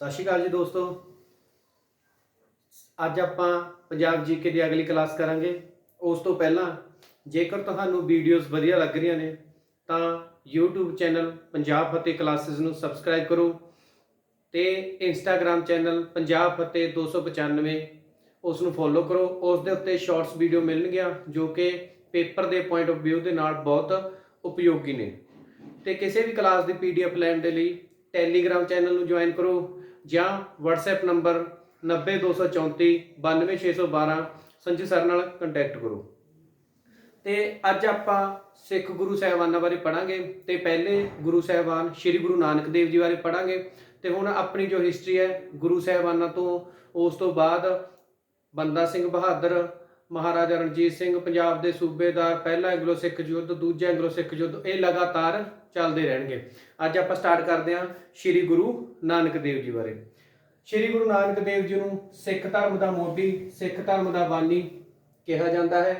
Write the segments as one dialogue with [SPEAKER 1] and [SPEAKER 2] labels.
[SPEAKER 1] ਸਤਿ ਸ਼੍ਰੀ ਅਕਾਲ ਜੀ ਦੋਸਤੋ। ਅੱਜ ਆਪਾਂ ਪੰਜਾਬ ਜੀਕੇ ਦੀ ਅਗਲੀ ਕਲਾਸ ਕਰਾਂਗੇ। ਉਸ ਤੋਂ ਪਹਿਲਾਂ ਜੇਕਰ ਤੁਹਾਨੂੰ ਵੀਡੀਓਜ਼ ਵਧੀਆ ਲੱਗ ਰਹੀਆਂ ਨੇ, ਤਾਂ YouTube channel Punjab Fateh classes ਨੂੰ ਸਬਸਕ੍ਰਾਈਬ ਕਰੋ ਤੇ Instagram ਚੈਨਲ ਪੰਜਾਬ ਫਤਿਹ 295 ਉਸ ਨੂੰ ਫੋਲੋ ਕਰੋ। ਉਸ ਦੇ ਉੱਤੇ ਸ਼ਾਰਟਸ ਵੀਡੀਓ ਮਿਲਣਗੀਆਂ, ਜੋ ਕਿ ਪੇਪਰ ਦੇ ਪੁਆਇੰਟ ਆਫ View ਦੇ ਨਾਲ ਬਹੁਤ ਉਪਯੋਗੀ ਨੇ। ਤੇ ਕਿਸੇ ਵੀ ਕਲਾਸ ਦੀ PDF ਲੈਣ ਦੇ ਲਈ ਟੈਲੀਗ੍ਰਾਮ ਚੈਨਲ ਨੂੰ ਜੁਆਇਨ ਕਰੋ। ਜਾਂ WhatsApp ਨੰਬਰ 90234 92612 ਸੰਜੂ ਸਰ ਨਾਲ ਕੰਟੈਕਟ ਕਰੋ। ਤੇ ਅੱਜ ਆਪਾਂ ਸਿੱਖ ਗੁਰੂ ਸਾਹਿਬਾਨਾਂ ਬਾਰੇ ਪੜਾਂਗੇ ਤੇ ਪਹਿਲੇ ਗੁਰੂ ਸਾਹਿਬਾਨ ਸ੍ਰੀ ਗੁਰੂ ਨਾਨਕ ਦੇਵ ਜੀ ਬਾਰੇ ਪੜਾਂਗੇ ਤੇ ਹੁਣ ਆਪਣੀ ਜੋ ਹਿਸਟਰੀ ਹੈ ਗੁਰੂ ਸਾਹਿਬਾਨਾਂ ਤੋਂ, ਉਸ ਤੋਂ ਬਾਅਦ ਬੰਦਾ ਸਿੰਘ ਬਹਾਦਰ ਮਹਾਰਾਜਾ ਰਣਜੀਤ ਸਿੰਘ ਪੰਜਾਬ ਦੇ ਸੂਬੇਦਾਰ, ਪਹਿਲਾ ਐਂਗਲੋ ਸਿੱਖ ਯੁੱਧ, ਦੂਜਾ ਐਂਗਲੋ ਸਿੱਖ ਯੁੱਧ, ਇਹ ਲਗਾਤਾਰ ਚੱਲਦੇ ਰਹਿਣਗੇ। ਅੱਜ ਆਪਾਂ ਸਟਾਰਟ ਕਰਦੇ ਹਾਂ ਸ੍ਰੀ ਗੁਰੂ ਨਾਨਕ ਦੇਵ ਜੀ ਬਾਰੇ। ਸ੍ਰੀ ਗੁਰੂ ਨਾਨਕ ਦੇਵ ਜੀ ਨੂੰ ਸਿੱਖ ਧਰਮ ਦਾ ਮੋਢੀ, ਸਿੱਖ ਧਰਮ ਦਾ ਬਾਨੀ ਕਿਹਾ ਜਾਂਦਾ ਹੈ।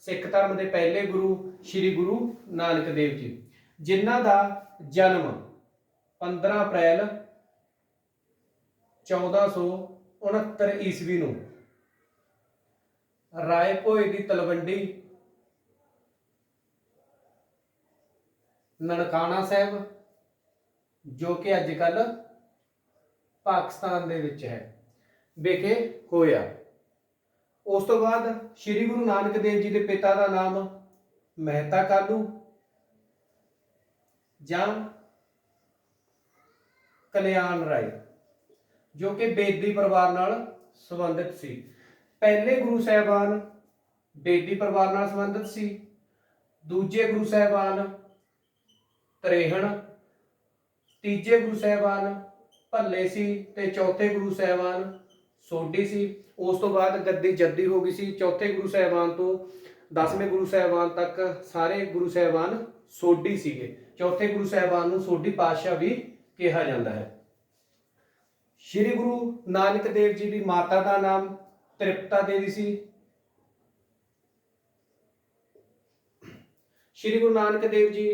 [SPEAKER 1] ਸਿੱਖ ਧਰਮ ਦੇ ਪਹਿਲੇ ਗੁਰੂ ਸ੍ਰੀ ਗੁਰੂ ਨਾਨਕ ਦੇਵ ਜੀ, ਜਿਨ੍ਹਾਂ ਦਾ ਜਨਮ 15 ਅਪ੍ਰੈਲ 1469 ਈਸਵੀ ਨੂੰ ਰਾਏ ਭੋਏ ਦੀ ਤਲਵੰਡੀ। ਨਨਕਾਣਾ ਸਾਹਿਬ, ਜੋ ਕਿ ਅੱਜ ਕੱਲ ਪਾਕਿਸਤਾਨ ਦੇ ਵਿੱਚ ਹੈ। ਵਿਖੇ, ਹੋਇਆ। ਉਸ ਤੋਂ ਬਾਅਦ ਸ੍ਰੀ ਗੁਰੂ ਨਾਨਕ ਦੇਵ ਜੀ ਦੇ ਪਿਤਾ ਦਾ ਨਾਮ ਮਹਿਤਾ ਕਾਲੂ, ਜਾਂ ਕਲਿਆਣ ਰਾਏ, ਜੋ ਕਿ ਬੇਦੀ ਪਰਿਵਾਰ ਨਾਲ ਸੰਬੰਧਿਤ ਸੀ। ਪਹਿਲੇ ਗੁਰੂ ਸਾਹਿਬਾਨ ਬੇਦੀ ਪਰਿਵਾਰ ਨਾਲ ਸੰਬੰਧਿਤ ਸੀ, ਦੂਜੇ ਗੁਰੂ ਸਾਹਿਬਾਨ ਤਰੇਹਣ, ਤੀਜੇ ਗੁਰੂ ਸਾਹਿਬਾਨ ਭੱਲੇ ਸੀ ਤੇ ਚੌਥੇ ਗੁਰੂ ਸਾਹਿਬਾਨ ਸੋਢੀ ਸੀ। ਉਸ ਤੋਂ ਬਾਅਦ ਗੱਦੀ ਜੱਦੀ ਹੋ ਗਈ ਸੀ। ਚੌਥੇ ਗੁਰੂ ਸਾਹਿਬਾਨ ਤੋਂ 10ਵੇਂ ਗੁਰੂ ਸਾਹਿਬਾਨ ਤੱਕ ਸਾਰੇ ਗੁਰੂ ਸਾਹਿਬਾਨ ਸੋਢੀ ਸੀਗੇ। ਚੌਥੇ ਗੁਰੂ ਸਾਹਿਬਾਨ ਨੂੰ ਸੋਢੀ ਪਾਤਸ਼ਾਹ ਵੀ ਕਿਹਾ ਜਾਂਦਾ ਹੈ। ਸ਼੍ਰੀ ਗੁਰੂ ਨਾਨਕ ਦੇਵ ਜੀ ਦੀ ਮਾਤਾ ਦਾ ਨਾਮ ਤ੍ਰਿਪਤਾ ਦੇਵੀ ਸੀ। ਸ਼੍ਰੀ ਗੁਰੂ ਨਾਨਕ ਦੇਵ ਜੀ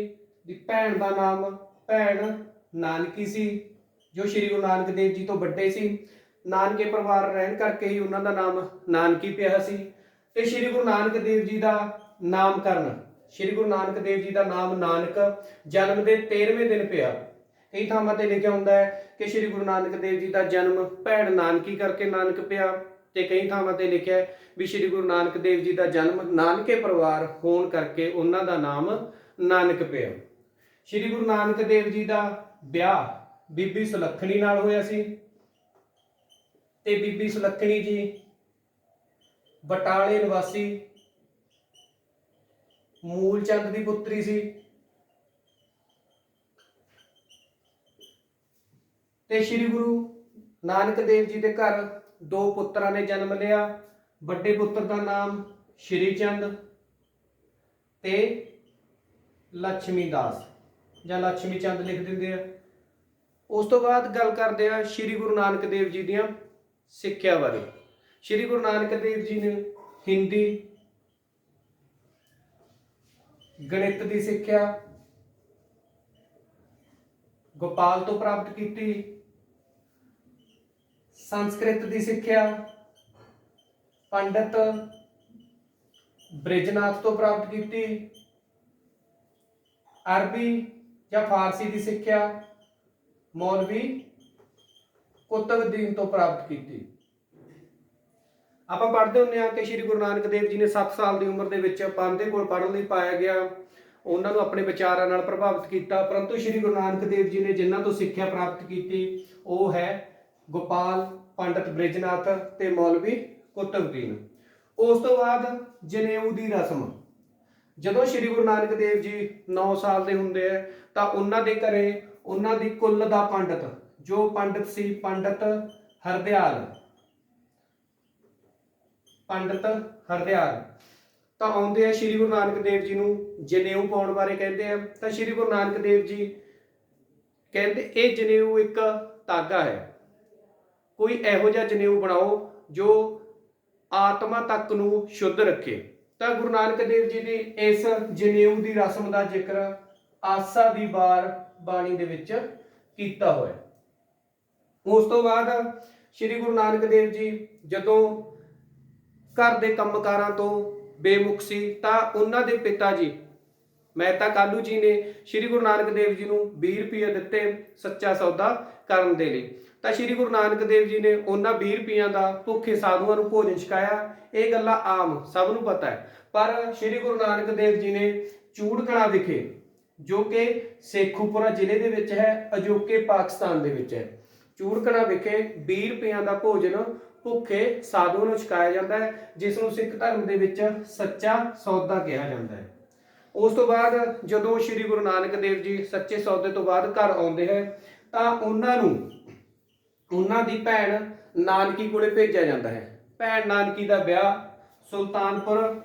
[SPEAKER 1] ਦੀ ਭੈਣ ਦਾ ਨਾਮ, ਭੈਣ ਨਾਨਕੀ ਸੀ, ਜੋ ਸ਼੍ਰੀ ਗੁਰੂ ਨਾਨਕ ਦੇਵ ਜੀ ਤੋਂ ਵੱਡੇ ਸੀ। ਨਾਨਕੇ ਪਰਿਵਾਰ ਰਹਿਣ ਕਰਕੇ ਹੀ ਉਹਨਾਂ ਦਾ ਨਾਮ ਨਾਨਕੀ ਪਿਆ ਸੀ ਤੇ ਸ਼੍ਰੀ ਗੁਰੂ ਨਾਨਕ ਦੇਵ ਜੀ ਦਾ ਨਾਮਕਰਨ, ਸ਼੍ਰੀ ਗੁਰੂ ਨਾਨਕ ਦੇਵ ਜੀ ਦਾ ਨਾਮ ਨਾਨਕ ਜਨਮ ਦੇ 13ਵੇਂ ਦਿਨ ਪਿਆ। ਕਈ ਥਾਵਾਂ ਤੇ ਲਿਖਿਆ ਹੁੰਦਾ ਹੈ ਕਿ ਸ਼੍ਰੀ ਗੁਰੂ ਨਾਨਕ ਦੇਵ ਜੀ ਦਾ ਜਨਮ ਭੈਣ ਨਾਨਕੀ ਕਰਕੇ ਨਾਨਕ ਪਿਆ। ਤੇ ਕਈ ਥਾਵਾਂ ਤੇ ਲਿਖਿਆ ਹੈ ਵੀ ਸ਼੍ਰੀ ਗੁਰੂ ਨਾਨਕ ਦੇਵ ਜੀ ਦਾ ਜਨਮ ਨਾਨਕੇ ਪਰਿਵਾਰ ਹੋਣ ਕਰਕੇ ਉਹਨਾਂ ਦਾ ਨਾਮ ਨਾਨਕ ਪਿਆ। ਸ਼੍ਰੀ ਗੁਰੂ ਨਾਨਕ ਦੇਵ ਜੀ ਦਾ ਵਿਆਹ ਬੀਬੀ ਸੁਲੱਖਣੀ ਨਾਲ ਹੋਇਆ ਸੀ ਤੇ ਬੀਬੀ ਸੁਲੱਖਣੀ ਜੀ ਬਟਾਲੇ ਨਿਵਾਸੀ ਮੂਲ ਚੰਦ ਦੀ ਪੁੱਤਰੀ ਸੀ। ਤੇ ਸ੍ਰੀ ਗੁਰੂ ਨਾਨਕ ਦੇਵ ਜੀ ਦੇ ਘਰ ਦੋ ਪੁੱਤਰਾਂ ਨੇ ਜਨਮ ਲਿਆ। ਵੱਡੇ ਪੁੱਤਰ ਦਾ ਨਾਮ ਸ਼੍ਰੀ ਚੰਦ ਤੇ ਲక్ష్ਮੀ ਦਾਸ। ਜਾਂ ਲక్ష్ਮੀ ਚੰਦ ਲਿਖ ਦਿੰਦੇ ਆ। ਉਸ ਤੋਂ ਬਾਅਦ ਗੱਲ ਕਰਦੇ ਆ ਸ਼੍ਰੀ ਗੁਰੂ ਨਾਨਕ ਦੇਵ ਜੀ ਦੀਆਂ ਸਿੱਖਿਆ ਬਾਰੇ। ਸ਼੍ਰੀ ਗੁਰੂ ਨਾਨਕ ਦੇਵ ਜੀ ਨੇ ਹਿੰਦੀ, ਗਣਿਤ ਦੀ ਸਿੱਖਿਆ, ਗੋਪਾਲ ਤੋਂ ਪ੍ਰਾਪਤ ਕੀਤੀ। ਸੰਸਕ੍ਰਿਤ ਦੀ ਸਿੱਖਿਆ, ਪੰਡਤ ਬ੍ਰਿਜਨਾਥ ਤੋਂ ਪ੍ਰਾਪਤ ਕੀਤੀ, ਅਰਬੀ ਜਾਂ ਫਾਰਸੀ ਦੀ ਸਿੱਖਿਆ, ਮੌਲਵੀ ਕੁਤਬਦੀਨ ਤੋਂ ਪ੍ਰਾਪਤ ਕੀਤੀ। ਆਪਾਂ ਪੜ੍ਹਦੇ ਹੁੰਦੇ ਹਾਂ ਕਿ ਸ੍ਰੀ ਗੁਰੂ ਨਾਨਕ ਦੇਵ ਜੀ ਨੇ 7 ਸਾਲ ਦੀ ਉਮਰ ਦੇ ਵਿੱਚ ਪੰਥ ਕੋਲ ਪੜ੍ਹਨ ਲਈ ਪਾਇਆ ਗਿਆ। ਉਹਨਾਂ ਨੂੰ ਆਪਣੇ ਵਿਚਾਰਾਂ ਨਾਲ ਪ੍ਰਭਾਵਿਤ ਕੀਤਾ, ਪਰੰਤੂ ਸ੍ਰੀ ਗੁਰੂ ਨਾਨਕ ਦੇਵ ਜੀ ਨੇ ਜਿਨ੍ਹਾਂ ਤੋਂ ਸਿੱਖਿਆ ਪ੍ਰਾਪਤ ਕੀਤੀ, ਉਹ ਹੈ ਗੋਪਾਲ, ਪੰਡਤ ਬ੍ਰਿਜਨਾਥ ਤੇ ਮੌਲਵੀ ਕੁਤਬਦੀਨ। ਉਸ ਤੋਂ ਬਾਅਦ ਜਨੇਊ ਦੀ ਰਸਮ। ਜਦੋਂ ਸ੍ਰੀ ਗੁਰੂ ਨਾਨਕ ਦੇਵ ਜੀ 9 ਸਾਲ ਦੇ ਹੁੰਦੇ ਆ, ਤਾਂ ਉਹਨਾਂ ਦੇ ਘਰੇ ਉਹਨਾਂ ਦੀ ਕੁੱਲ ਦਾ ਪੰਡਤ, ਜੋ ਪੰਡਤ ਸੀ ਪੰਡਤ ਹਰਦਿਆਲ। ਪੰਡਤ ਹਰਦਿਆਲ। ਤਾਂ ਆਉਂਦੇ ਆ ਸ੍ਰੀ ਗੁਰੂ ਨਾਨਕ ਦੇਵ ਜੀ ਨੂੰ ਜਨੇਊ ਪਾਉਣ ਬਾਰੇ ਕਹਿੰਦੇ ਆ। ਤਾਂ ਸ੍ਰੀ ਗੁਰੂ ਨਾਨਕ ਦੇਵ ਜੀ ਕਹਿੰਦੇ, ਇਹ ਜਨੇਊ ਇੱਕ ਤਾਗਾ ਹੈ। ਕੋਈ ਇਹੋ ਜਿਹਾ ਜਨੇਊ ਬਣਾਓ ਜੋ ਆਤਮਾ ਤੱਕ ਨੂੰ ਸ਼ੁੱਧ ਰੱਖੇ। ਤਾਂ ਗੁਰੂ ਨਾਨਕ ਦੇਵ ਜੀ ਦੀ ਇਸ ਜਨੇਊ ਦੀ ਰਸਮ ਦਾ ਜ਼ਿਕਰ ਆਸਾ ਦੀ ਵਾਰ ਬਾਣੀ ਦੇ ਵਿੱਚ ਕੀਤਾ ਹੋਇਆ ਉਸ ਤੋਂ ਬਾਅਦ ਸ੍ਰੀ ਗੁਰੂ ਨਾਨਕ ਦੇਵ ਜੀ ਜਦੋਂ ਘਰ ਦੇ ਕੰਮਕਾਰਾਂ ਤੋਂ ਬੇਮੁਖ ਸੀ, ਤਾਂ ਉਹਨਾਂ ਦੇ ਪਿਤਾ ਜੀ ਮਹਿਤਾ ਕਾਲੂ ਜੀ ਨੇ ਸ੍ਰੀ ਗੁਰੂ ਨਾਨਕ ਦੇਵ ਜੀ ਨੂੰ 20 ਰੁਪਏ ਦਿੱਤੇ ਸੱਚਾ ਸੌਦਾ ਕਰਨ ਦੇ ਲਈ। ਤਾਂ ਸ੍ਰੀ ਗੁਰੂ ਨਾਨਕ ਦੇਵ ਜੀ ਨੇ ਉਹਨਾਂ 20 ਰੁਪਈਆਂ ਦਾ ਭੁੱਖੇ ਸਾਧੂਆਂ ਨੂੰ ਭੋਜਨ ਛਕਾਇਆ। ਇਹ ਗੱਲਾਂ ਆਮ ਸਭ ਨੂੰ ਪਤਾ ਹੈ। ਪਰ ਸ੍ਰੀ ਗੁਰੂ ਨਾਨਕ ਦੇਵ ਜੀ ਨੇ ਚੂੜਕਣਾ ਵਿਖੇ, ਜੋ ਕਿ ਸੇਖੂਪੁਰਾ ਜ਼ਿਲ੍ਹੇ ਦੇ ਵਿੱਚ ਹੈ, ਅਜੋਕੇ ਪਾਕਿਸਤਾਨ ਦੇ ਵਿੱਚ ਹੈ। ਚੂੜਕਣਾ ਵਿਖੇ 20 ਰੁਪਈਆਂ ਦਾ ਭੋਜਨ ਭੁੱਖੇ ਸਾਧੂਆਂ ਨੂੰ ਛਕਾਇਆ ਜਾਂਦਾ ਹੈ, ਜਿਸ ਨੂੰ ਸਿੱਖ ਧਰਮ ਦੇ ਵਿੱਚ ਸੱਚਾ ਸੌਦਾ ਕਿਹਾ ਜਾਂਦਾ ਹੈ। ਉਸ ਤੋਂ ਬਾਅਦ ਜਦੋਂ ਸ੍ਰੀ ਗੁਰੂ ਨਾਨਕ ਦੇਵ ਜੀ ਸੱਚੇ ਸੌਦੇ ਤੋਂ ਬਾਅਦ ਘਰ ਆਉਂਦੇ ਹੈ, ਤਾਂ ਉਹਨਾਂ ਨੂੰ ਉਹਨਾਂ ਦੀ ਭੈਣ ਨਾਨਕੀ ਕੋਲੇ ਭੇਜਿਆ ਜਾਂਦਾ ਹੈ। ਭੈਣ ਨਾਨਕੀ ਦਾ ਵਿਆਹ ਸੁਲਤਾਨਪੁਰ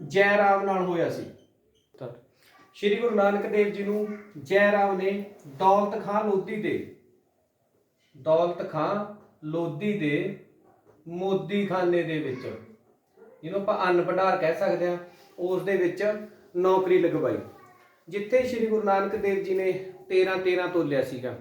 [SPEAKER 1] ਜੈ ਰਾਮ ਨਾਲ ਹੋਇਆ ਸੀ। ਸ੍ਰੀ ਗੁਰੂ ਨਾਨਕ ਦੇਵ ਜੀ ਨੂੰ ਜੈ ਰਾਮ ਨੇ ਦੌਲਤ ਖਾਂ ਲੋਧੀ ਦੇ, ਦੌਲਤ ਖਾਂ ਲੋਧੀ ਦੇ ਮੋਦੀਖਾਨੇ ਦੇ ਵਿੱਚ, ਜਿਹਨੂੰ ਆਪਾਂ ਅੰਨ ਭੰਡਾਰ ਕਹਿ ਸਕਦੇ ਹਾਂ, ਉਸ ਦੇ ਵਿੱਚ ਨੌਕਰੀ ਲਗਵਾਈ। ਜਿੱਥੇ ਸ੍ਰੀ ਗੁਰੂ ਨਾਨਕ ਦੇਵ ਜੀ ਨੇ 13 13 ਤੋਲਿਆ ਸੀਗਾ,